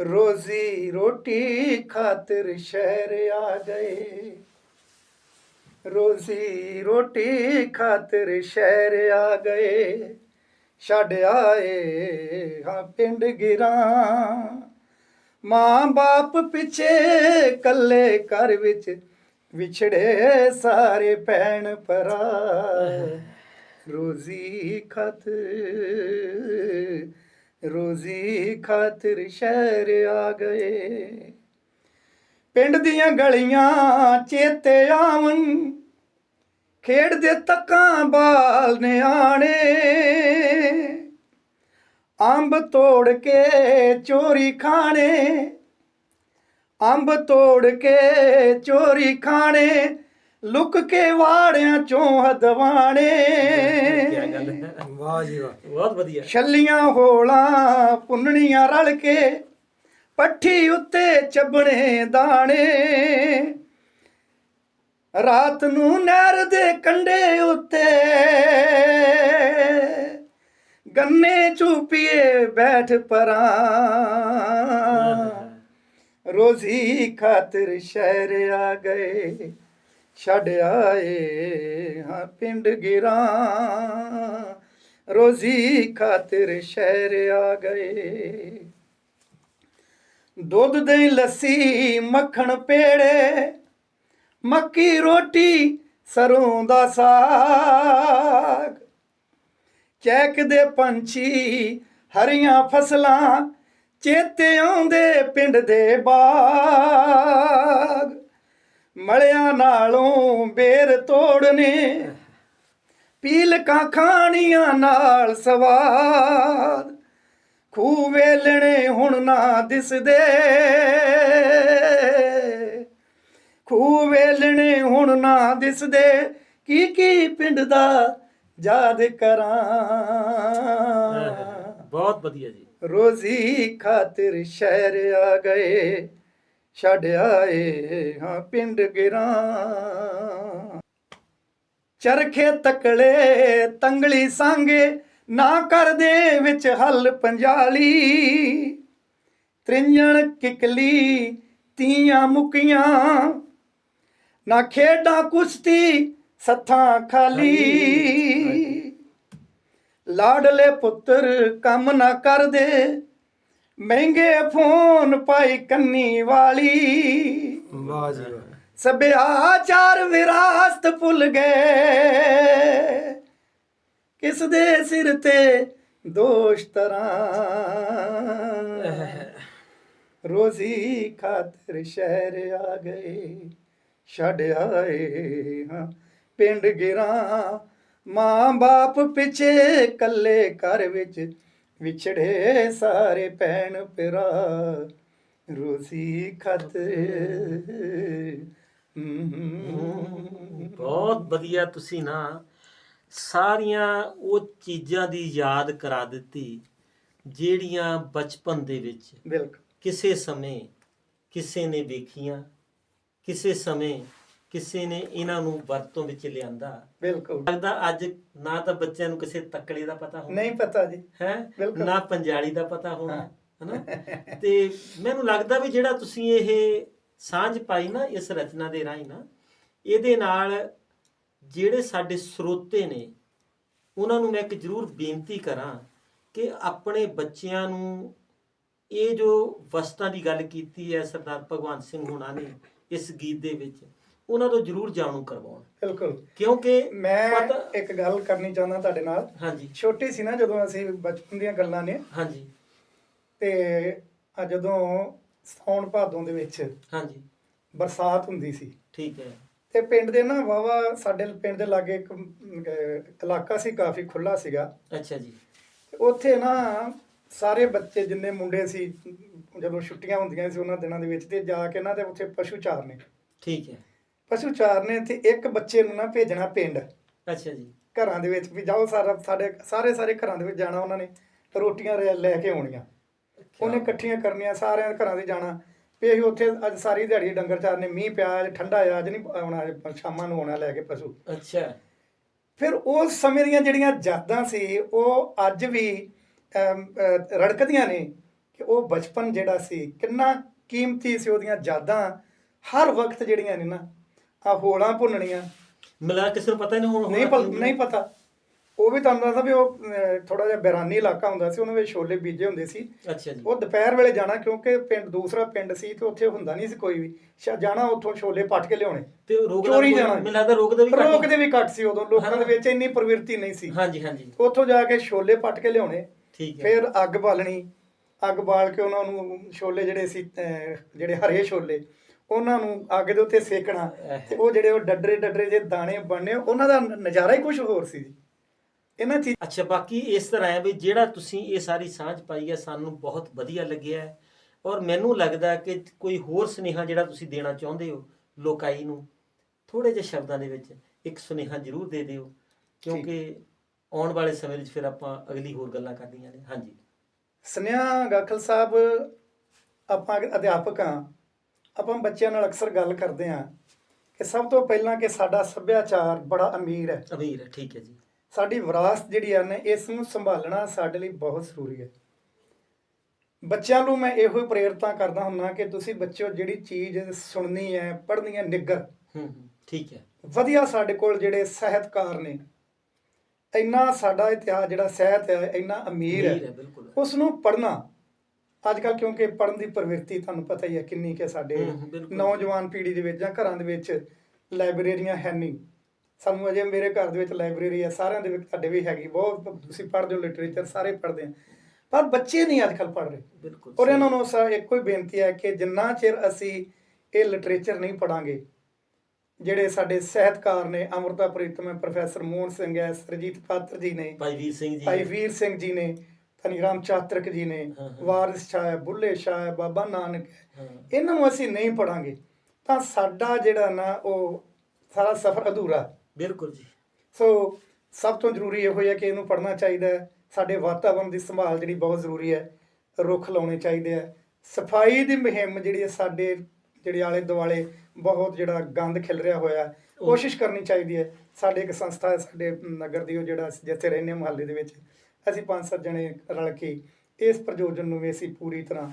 ਰੋਜ਼ੀ ਰੋਟੀ ਖਾਤਰ ਸ਼ਹਿਰ ਆ ਗਏ। ਰੋਜ਼ੀ ਰੋਟੀ ਖਾਤਰ ਸ਼ਹਿਰ ਆ ਗਏ। ਛੱਡ ਆਏ ਹਾਂ ਪਿੰਡ ਗਿਰਾਂ। ਮਾਂ ਬਾਪ ਪਿੱਛੇ ਕੱਲੇ ਘਰ ਵਿੱਚ ਵਿਛੜੇ ਸਾਰੇ ਭੈਣ ਭਰਾ। ਰੋਜ਼ੀ ਖਾਤਰ ਰੋਜ਼ੀ ਖਾਤਰ ਸ਼ਹਿਰ ਆ ਗਏ ਪਿੰਡ ਦੀਆਂ ਗਲੀਆਂ ਚੇਤੇ ਆਵਣ ਖੇਡਦੇ ਤੱਕਾਂ ਬਾਲ ਨਿਆਣੇ ਅੰਬ ਤੋੜ ਕੇ ਚੋਰੀ ਖਾਣੇ ਅੰਬ ਤੋੜ ਕੇ ਚੋਰੀ ਖਾਣੇ ਲੁਕ ਕੇ ਵਾੜਿਆਂ ਚੋਂ ਹਦਵਾਣੇ। ਕੀ ਗੱਲ ਹੈ ਵਾਹ ਜੀ ਵਾਹ। ਬਹੁਤ ਵਧੀਆ। ਛੱਲੀਆਂ ਹੋਲਾਂ ਪੁੰਨਣੀਆਂ ਰਲ ਕੇ ਪੱਠੀ ਉੱਤੇ ਚੱਬਣੇ ਦਾਣੇ। ਰਾਤ ਨੂੰ ਨਹਿਰ ਦੇ ਕੰਢੇ ਉੱਤੇ ਗੰਨੇ ਚੂਪੀਏ ਬੈਠ ਪਰਾਂ। ਰੋਜ਼ੀ ਖਾਤਰ ਸ਼ਹਿਰ ਆ ਗਏ। ਛੱਡ ਆਏ ਹਾਂ ਪਿੰਡ ਗਿਰਾਂ। ਰੋਜ਼ੀ ਖਾਤਰ ਸ਼ਹਿਰ ਆ ਗਏ। ਦੁੱਧ ਦਹੀਂ ਲੱਸੀ, ਮੱਖਣ ਪੇੜੇ। ਮੱਕੀ ਰੋਟੀ ਸਰੋਂ ਦਾ ਸਾਗ। ਚੈਕ ਦੇ ਪੰਛੀ ਹਰੀਆਂ ਫਸਲਾਂ, ਚੇਤੇ ਆਉਂਦੇ ਪਿੰਡ ਦੇ ਬਾਗ। ਮਲਿਆਂ ਨਾਲੋਂ ਬੇਰ ਤੋੜਨੇ। ਪੀਲਕਾਂ ਖਾਣੀਆਂ ਨਾਲ ਸਵਾਦ। ਖੂਹ ਵੇਲਣੇ ਹੁਣ ਨਾ ਦਿਸਦੇ। ਖੂਹ ਵੇਲਣੇ ਹੁਣ ਨਾ ਦਿਸਦੇ। ਕੀ ਕੀ ਪਿੰਡ ਦਾ ਯਾਦ ਕਰਾਂ। ਬਹੁਤ ਵਧੀਆ ਜੀ। ਰੋਜ਼ੀ ਖਾਤਰ ਸ਼ਹਿਰ ਆ ਗਏ। ਛੱਡ ਆਏ ਹਾਂ ਪਿੰਡ ਗਿਰਾਂ। ਚਰਖੇ ਤਕਲੇ ਤੰਗਲੀ ਸਾਂਗੇ ਨਾ ਕਰਦੇ ਵਿੱਚ ਹੱਲ ਪੰਜਾਲੀ। ਤ੍ਰਿੰਜਣ ਕਿਕਲੀ ਤੀਆਂ ਮੁਕੀਆਂ ਨਾ ਖੇਡਾਂ ਕੁਸ਼ਤੀ ਸੱਥਾਂ ਖਾਲੀ। ਲਾਡਲੇ ਪੁੱਤਰ ਕੰਮ ਨਾ ਕਰਦੇ ਮਹਿੰਗੇ ਫੋਨ ਪਾਈ ਕੰਨੀ ਵਾਲੀ। ਵਾਹ ਜੀ ਵਾਹ। ਸੱਭਿਆਚਾਰ ਵਿਰਾਸਤ ਭੁੱਲ ਗਏ। ਕਿਸ ਦੇ ਸਿਰ ਤੇ ਦੋਸ਼ ਤਰਾਂ। ਰੋਜ਼ੀ ਖਾਤਰ ਸ਼ਹਿਰ ਆ ਗਏ ਛੱਡ ਆਏ ਹਾਂ। ਪਿੰਡ ਗਿਰਾਂ ਮਾਂ ਬਾਪ ਪਿੱਛੇ ਕੱਲੇ ਘਰ ਵਿੱਚ ਵਿਛੜੇ ਸਾਰੇ ਭੈਣ ਭਰਾ ਰੋਜ਼ੀ ਖਾਤਰ। ਬਹੁਤ ਵਧੀਆ ਤੁਸੀਂ ਨਾ ਸਾਰੀਆਂ ਉਹ ਚੀਜ਼ਾਂ ਦੀ ਯਾਦ ਕਰਾ ਦਿੱਤੀ ਜਿਹੜੀਆਂ ਬਚਪਨ ਦੇ ਵਿੱਚ ਬਿਲਕੁਲ ਕਿਸੇ ਸਮੇਂ ਕਿਸੇ ਨੇ ਵੇਖੀਆਂ ਕਿਸੇ ਸਮੇਂ ਕਿਸੇ ਨੇ ਇਹਨਾਂ ਨੂੰ ਵਰਤੋਂ ਵਿੱਚ ਲਿਆਂਦਾ। ਬਿਲਕੁਲ। ਲੱਗਦਾ ਅੱਜ ਨਾ ਤਾਂ ਬੱਚਿਆਂ ਨੂੰ ਕਿਸੇ ਤੱਕੜੇ ਦਾ ਪਤਾ ਹੋਣਾ। ਨਹੀਂ ਪਤਾ ਜੀ। ਹੈ? ਬਿਲਕੁਲ। ਨਾ ਪੰਜਾਲੀ ਦਾ ਪਤਾ ਹੋਣਾ ਹਾਂ। ਹਨਾ? ਤੇ ਮੈਨੂੰ ਲੱਗਦਾ ਵੀ ਜਿਹੜਾ ਤੁਸੀਂ ਇਹ ਸਾਂਝ ਪਾਈ ਨਾ ਇਸ ਰਚਨਾ ਦੇ ਰਾਹੀਂ ਨਾ ਇਹਦੇ ਨਾਲ ਜਿਹੜੇ ਸਾਡੇ ਸਰੋਤੇ ਨੇ ਉਹਨਾਂ ਨੂੰ ਮੈਂ ਇੱਕ ਜ਼ਰੂਰ ਬੇਨਤੀ ਕਰਾਂ ਕਿ ਆਪਣੇ ਬੱਚਿਆਂ ਨੂੰ ਇਹ ਜੋ ਵਸਤਾਂ ਦੀ ਗੱਲ ਕੀਤੀ ਹੈ ਸਰਦਾਰ ਭਗਵੰਤ ਸਿੰਘ ਹੁਣਾਂ ਨੇ ਇਸ ਗੀਤ ਦੇ ਵਿੱਚ ਉਹਨਾਂ ਤੋਂ ਜ਼ਰੂਰ ਜਾਣੂ ਕਰਵਾਉਣ। ਬਿਲਕੁਲ। ਕਿਉਂਕਿ ਮੈਂ ਪਤਾ- ਇੱਕ ਗੱਲ ਕਰਨੀ ਚਾਹੁੰਦਾ ਤੁਹਾਡੇ ਨਾਲ। ਹਾਂਜੀ। ਛੋਟੀ ਸੀ ਨਾ ਜਦੋਂ ਅਸੀਂ ਬਚਪਨ ਦੀਆਂ ਗੱਲਾਂ ਨੇ। ਹਾਂਜੀ। ਤੇ ਆ ਜਦੋਂ ਸੌਣ ਭਾਦੋਂ ਦੇ ਵਿੱਚ ਹਾਂਜੀ। ਬਰਸਾਤ ਹੁੰਦੀ ਸੀ। ਠੀਕ ਹੈ। ਤੇ ਪਿੰਡ ਦੇ ਨਾ ਵਾਵਾ ਸਾਡੇ ਪਿੰਡ ਦੇ ਲਾਗੇ ਇੱਕ ਅਮ, ਅਹ, ਇਲਾਕਾ ਸੀ ਕਾਫੀ ਖੁੱਲਾ ਸੀਗਾ। ਅੱਛਾ ਜੀ। ਤੇ ਉੱਥੇ ਨਾ ਸਾਰੇ ਬੱਚੇ ਜਿੰਨੇ ਮੁੰਡੇ ਸੀ ਜਦੋਂ ਛੁੱਟੀਆਂ ਹੁੰਦੀਆਂ ਸੀ ਉਹਨਾਂ ਦਿਨਾਂ ਦੇ ਵਿੱਚ ਤੇ ਜਾ ਕੇ ਨਾ ਤੇ ਉੱਥੇ ਪਸ਼ੂ ਚਾਰਨੇ। ਠੀਕ ਹੈ। ਪਸ਼ੂ ਚਾਰਨੇ ਤੇ ਇੱਕ ਬੱਚੇ ਨੂੰ ਨਾ ਭੇਜਣਾ ਪਿੰਡ। ਅੱਛਾ ਜੀ। ਘਰਾਂ ਦੇ ਵਿੱਚ ਵੀ ਜਾਓ ਸਾਰਾ ਸਾਡੇ ਸਾਰੇ ਸਾਰੇ ਘਰਾਂ ਦੇ ਵਿੱਚ ਜਾਣਾ ਉਹਨਾਂ ਨੇ ਰੋਟੀਆਂ ਲੈ ਕੇ ਆਉਣੀਆਂ। ਉਹਨੇ ਇਕੱਠੀਆਂ ਕਰਨੀਆਂ ਸਾਰਿਆਂ ਦੇ ਘਰਾਂ ਦੇ ਜਾਣਾ। ਵੀ ਅਸੀਂ ਉੱਥੇ ਅੱਜ ਸਾਰੀ ਦਿਹਾੜੀ ਡੰਗਰ ਚਾਰਨੇ ਮੀਂਹ ਪਿਆ ਅੱਜ ਠੰਡਾ ਆ ਅੱਜ ਨਹੀਂ ਆਉਣਾ ਅੱਜ ਸ਼ਾਮਾਂ ਨੂੰ ਆਉਣਾ ਲੈ ਕੇ ਪਸ਼ੂ। ਅੱਛਾ। ਫਿਰ ਉਸ ਸਮੇਂ ਦੀਆਂ ਜਿਹੜੀਆਂ ਯਾਦਾਂ ਸੀ ਉਹ ਅੱਜ ਵੀ ਰੜਕਦੀਆਂ ਨੇ ਕਿ ਉਹ ਬਚਪਨ ਜਿਹੜਾ ਸੀ ਕਿੰਨਾ ਕੀਮਤੀ ਸੀ ਉਹਦੀਆਂ ਯਾਦਾਂ। ਹਰ ਵਕਤ ਜਿਹੜੀਆਂ ਨੇ ਨਾ ਆ ਹੋਲਾਂ ਭੁੰਨਣੀਆਂ। ਮਿਲਾ ਕਿਸੇ ਨੂੰ ਪਤਾ ਨਹੀਂ ਹੁਣ ਨਹੀਂ ਪਲ- ਨਹੀਂ ਪਤਾ। ਉਹ ਵੀ ਤੁਹਾਨੂੰ ਦੱਸਦਾ ਵੀ ਉਹ ਥੋੜਾ ਜਿਹਾ ਬੈਰਾਨੀ ਇਲਾਕਾ ਹੁੰਦਾ ਸੀ ਉਹਨਾਂ ਵਿੱਚ ਛੋਲੇ ਬੀਜੇ ਹੁੰਦੇ ਸੀ। ਅੱਛਾ ਜੀ। ਉਹ ਦੁਪਹਿਰ ਵੇਲੇ ਜਾਣਾ ਕਿਉਂਕਿ ਪਿੰਡ ਦੂਸਰਾ ਪਿੰਡ ਸੀ ਤੇ ਉੱਥੇ ਹੁੰਦਾ ਨਹੀਂ ਸੀ ਕੋਈ ਵੀ। ਸ਼ਾ- ਜਾਣਾ ਉੱਥੋਂ ਛੋਲੇ ਪੱਟ ਕੇ ਲਿਆਉਣੇ। ਤੇ ਰੋਗ ਦਾ ਚੋਰੀ ਕੋਈ- ਜਾਣਾ। ਮੈਨੂੰ ਲੱਗਦਾ ਰੋਗ ਦਾ ਵੀ ਘੱਟ ਰੋਕ ਦੇ ਵੀ ਘੱਟ ਸੀ ਉਦੋਂ। ਲੋਕਾਂ ਦੇ। ਵਿੱਚ ਇੰਨੀ ਪ੍ਰਵਿਰਤੀ ਨਹੀਂ ਸੀ। ਹਾਂਜੀ ਹਾਂਜੀ। ਉੱਥੋਂ ਜਾ ਕੇ ਛੋਲੇ ਪੱਟ ਕੇ ਲਿਆਉਣੇ। ਠੀਕ ਹੈ। ਫਿਰ ਅੱਗ ਬਾਲਣੀ। ਅੱਗ ਬਾਲ ਕੇ ਉਹਨਾਂ ਨੂੰ ਛੋਲੇ ਜਿਹੜੇ ਸੀ ਅਹ, ਜਿਹੜੇ ਹਰੇ ਛੋਲੇ। ਉਹਨਾਂ ਨੂੰ ਅੱਗ ਦੇ ਉੱਤੇ ਸੇਕਣਾ ਤੇ ਉਹ ਜਿਹੜੇ ਉਹ ਡੱਡਰੇ ਡੱਡਰੇ ਜੇ ਦਾਣੇ ਬਣਨੇ ਉਹਨਾਂ ਦਾ ਨਜ਼ਾਰਾ ਹੀ ਕੁਝ ਹੋਰ ਸੀ ਜੀ। ਇਹਨਾਂ ਚੀਜ਼ ਅੱਛਾ ਬਾਕੀ ਇਸ ਤਰ੍ਹਾਂ ਹੈ ਵੀ ਜਿਹੜਾ ਤੁਸੀਂ ਇਹ ਸਾਰੀ ਸਾਂਝ ਪਾਈ ਹੈ ਸਾਨੂੰ ਬਹੁਤ ਵਧੀਆ ਲੱਗਿਆ ਹੈ। ਔਰ ਮੈਨੂੰ ਲੱਗਦਾ ਕਿ ਕੋਈ ਹੋਰ ਸੁਨੇਹਾ ਜਿਹੜਾ ਤੁਸੀਂ ਦੇਣਾ ਚਾਹੁੰਦੇ ਹੋ ਲੋਕਾਈ ਨੂੰ ਥੋੜੇ ਜਿਹੇ ਸ਼ਬਦਾਂ ਦੇ ਵਿੱਚ ਇੱਕ ਸੁਨੇਹਾ ਜ਼ਰੂਰ ਦੇ ਦਿਓ ਕਿਉਂਕਿ ਆਉਣ ਵਾਲੇ ਸਮੇਂ ਵਿੱਚ ਫਿਰ ਆਪਾਂ ਅਗਲੀ ਹੋਰ ਗੱਲਾਂ ਕਰਨੀਆਂ ਨੇ। ਹਾਂਜੀ। ਸਨੇਹਾ ਗਾਖਲ ਸਾਹਿਬ ਆਪਾਂ ਅਧਿਆਪਕ ਹਾਂ। ਆਪਾਂ ਬੱਚਿਆਂ ਨਾਲ ਅਕਸਰ ਗੱਲ ਕਰਦੇ ਹਾਂ ਕਿ ਸਭ ਤੋਂ ਪਹਿਲਾਂ ਕਿ ਸਾਡਾ ਸੱਭਿਆਚਾਰ ਬੜਾ ਅਮੀਰ ਹੈ। ਅਮੀਰ ਹੈ ਠੀਕ ਹੈ ਜੀ। ਸਾਡੀ ਵਿਰਾਸਤ ਜਿਹੜੀ ਆ ਨੇ ਇਸ ਨੂੰ ਸੰਭਾਲਣਾ ਸਾਡੇ ਲਈ ਬਹੁਤ ਜ਼ਰੂਰੀ ਹੈ। ਬੱਚਿਆਂ ਨੂੰ ਮੈਂ ਇਹੋ ਹੀ ਪ੍ਰੇਰਤਾ ਕਰਦਾ ਹੁੰਨਾ ਕਿ ਤੁਸੀਂ ਬੱਚਿਓ ਜਿਹੜੀ ਚੀਜ਼ ਸੁਣਨੀ ਹੈ ਪੜ੍ਹਨੀ ਹੈ ਨਿੱਗਰ ਹੂੰ ਠੀਕ ਹੈ। ਵਧੀਆ ਸਾਡੇ ਕੋਲ ਜਿਹੜੇ ਸਾਹਿਤਕਾਰ ਨੇ ਇੰਨਾ ਸਾਡਾ ਇਤਿਹਾਸ ਜਿਹੜਾ ਸਾਹਿਤ ਹੈ ਇੰਨਾ ਅਮੀਰ ਹੈ ਉਸ ਨੂੰ ਪੜ੍ਹਨਾ ਅੱਜ ਕੱਲ ਕਿਉਂਕਿ ਪੜ੍ਹਨ ਦੀ ਪ੍ਰਵਿਰਤੀ ਤੁਹਾਨੂੰ ਪਤਾ ਹੀ ਹੈ ਕਿੰਨੀ ਕਿ ਸਾਡੇ। ਨੌਜਵਾਨ ਪੀੜ੍ਹੀ ਦੇ ਵਿੱਚ ਜਾਂ ਘਰਾਂ ਦੇ ਵਿੱਚ ਲਾਇਬ੍ਰੇਰੀਆਂ ਹੈ ਨਹੀਂ ਸਾਨੂੰ ਅਜੇ ਮੇਰੇ ਘਰ ਦੇ ਵਿੱਚ ਲਾਇਬ੍ਰੇਰੀ ਹੈ ਸਾਰਿਆਂ ਦੇ ਵਿੱਚ ਤੁਹਾਡੇ ਵੀ ਹੈਗੀ ਬਹੁਤ ਤੁਸੀਂ ਪੜ੍ਹਦੇ ਹੋ ਲਿਟਰੇਚਰ ਸਾਰੇ ਪੜ੍ਹਦੇ ਆ ਪਰ ਬੱਚੇ ਨਹੀਂ ਅੱਜ ਕੱਲ ਪੜ੍ਹ ਰਹੇ ਬਿਲਕੁਲ ਔਰ। ਇਹਨਾਂ ਨੂੰ ਸਾ ਇੱਕੋ ਹੀ ਬੇਨਤੀ ਹੈ ਕਿ ਜਿੰਨਾ ਚਿਰ ਅਸੀਂ ਇਹ ਲਿਟਰੇਚਰ ਨਹੀਂ ਪੜਾਂਗੇ ਜਿਹੜੇ ਸਾਡੇ ਸਾਹਿਤਕਾਰ ਨੇ ਅਮਰਤਾ ਪ੍ਰੀਤਮ ਹੈ ਪ੍ਰੋਫੈਸਰ ਮੋਹਨ ਸਿੰਘ ਹੈ ਸਰਜੀਤ ਪਾਤਰ ਜੀ ਨੇ ਭਾਈ ਵੀਰ ਸਿੰਘ ਜੀ ਭਾਈ ਵੀਰ ਸਿੰਘ ਜੀ ਨੇ ਧਨੀ ਰਾਮ ਚਾਤਰਕ ਜੀ ਨੇ। ਵਾਰਿਸ ਸ਼ਾਹ ਹੈ ਬੁੱਲੇ ਸ਼ਾਹ ਹੈ ਬਾਬਾ ਨਾਨਕ ਇਹਨਾਂ ਨੂੰ ਅਸੀਂ ਨਹੀਂ ਪੜਾਂਗੇ। ਤਾਂ ਸਾਡਾ ਜਿਹੜਾ ਨਾ ਉਹ ਸਾਰਾ ਸਫ਼ਰ ਅਧੂਰਾ। ਬਿਲਕੁਲ ਜੀ। ਸੋ ਸਭ ਤੋਂ ਜ਼ਰੂਰੀ ਇਹੋ ਹੈ ਕਿ ਇਹਨੂੰ ਪੜ੍ਹਨਾ ਚਾਹੀਦਾ ਹੈ। ਸਾਡੇ ਵਾਤਾਵਰਣ ਦੀ ਸੰਭਾਲ ਜਿਹੜੀ ਬਹੁਤ ਜ਼ਰੂਰੀ ਹੈ। ਰੁੱਖ ਲਾਉਣੇ ਚਾਹੀਦੇ ਆ। ਸਫ਼ਾਈ ਦੀ ਮੁਹਿੰਮ ਜਿਹੜੀ ਹੈ ਸਾਡੇ ਜਿਹੜੇ ਆਲੇ ਦੁਆਲੇ ਬਹੁਤ ਜਿਹੜਾ ਗੰਦ ਖਿਲ ਰਿਹਾ ਹੋਇਆ ਕੋਸ਼ਿਸ਼ ਕਰਨੀ ਚਾਹੀਦੀ ਹੈ। ਸਾਡੇ ਇੱਕ ਸੰਸਥਾ ਹੈ ਸਾਡੇ ਨਗਰ ਦੀ ਉਹ ਜਿਹੜਾ ਜਿੱਥੇ ਰਹਿੰਦੇ ਹਾਂ ਮੁਹੱਲੇ ਦੇ ਵਿੱਚ। ਅਸੀਂ ਪੰਜ ਸੱਤ ਜਣੇ ਰਲ ਕੇ ਇਸ ਪ੍ਰਯੋਜਨ ਨੂੰ ਵੀ ਅਸੀਂ ਪੂਰੀ ਤਰ੍ਹਾਂ।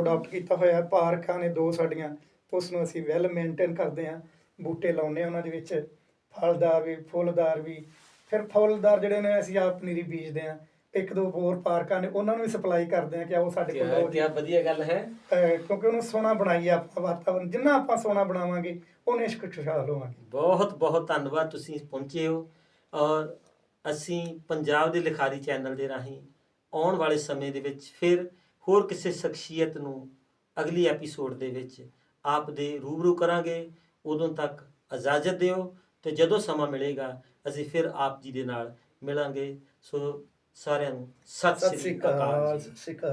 ਅਡਾਪਟ ਕੀਤਾ ਹੋਇਆ। ਹੈ। ਪਾਰਕਾਂ ਨੇ ਦੋ ਸਾਡੀਆਂ ਉਸ ਨੂੰ ਅਸੀਂ ਵੈਲ ਮੇਨਟੇਨ ਕਰਦੇ ਹਾਂ। ਬੂਟੇ ਲਾਉਂਦੇ ਹਾਂ ਉਹਨਾਂ ਦੇ ਵਿੱਚ। ਫਲਦਾਰ ਵੀ ਫੁੱਲਦਾਰ ਵੀ। ਫਿਰ ਫੁੱਲਦਾਰ ਜਿਹੜੇ ਨੇ ਅਸੀਂ ਆਪ ਪਨੀਰੀ ਬੀਜਦੇ ਹਾਂ। ਇੱਕ ਦੋ ਹੋਰ ਪਾਰਕਾਂ ਨੇ ਉਹਨਾਂ ਨੂੰ ਵੀ ਸਪਲਾਈ ਕਰਦੇ ਆ ਕਿ ਆਓ ਸਾਡੇ ਕੋਲ ਜੀ। ਕਿਆ ਵਧੀਆ ਗੱਲ ਹੈ। ਕਿਉਂਕਿ ਉਹਨੂੰ ਸੋਹਣਾ ਬਣਾਈਏ ਆਪਾਂ ਵਾਤਾਵਰਨ। ਜਿੰਨਾ ਆਪਾਂ ਸੋਹਣਾ ਬਣਾਵਾਂਗੇ ਉਹਨੇ ਇਸ਼ਕ ਖੁਸ਼ਹਾਲ ਹੋਵਾਂਗੇ। ਬਹੁਤ ਬਹੁਤ ਧੰਨਵਾਦ ਤੁਸੀਂ ਪਹੁੰਚੇ ਹੋ। ਔਰ ਅਸੀਂ ਪੰਜਾਬ ਦੇ ਲਿਖਾਰੀ ਚੈਨਲ ਦੇ ਰਾਹੀਂ ਆਉਣ ਵਾਲੇ ਸਮੇਂ ਦੇ ਵਿੱਚ ਫਿਰ ਹੋਰ ਕਿਸੇ ਸ਼ਖਸੀਅਤ ਨੂੰ ਅਗਲੀ ਐਪੀਸੋਡ ਦੇ ਵਿੱਚ ਆਪ ਦੇ ਰੂਬਰੂ ਕਰਾਂਗੇ। ਉਦੋਂ ਤੱਕ ਇਜਾਜ਼ਤ ਦਿਓ ਤੇ ਜਦੋਂ ਸਮਾਂ ਮਿਲੇਗਾ ਅਸੀਂ ਫਿਰ ਆਪ ਜੀ ਦੇ ਨਾਲ ਮਿਲਾਂਗੇ। ਸੋ ਸਾਰਿਆਂ ਨੂੰ ਸਤਿ ਸ੍ਰੀ ਅਕਾਲ ਸਤਿ ਸ੍ਰੀ ਅਕਾਲ।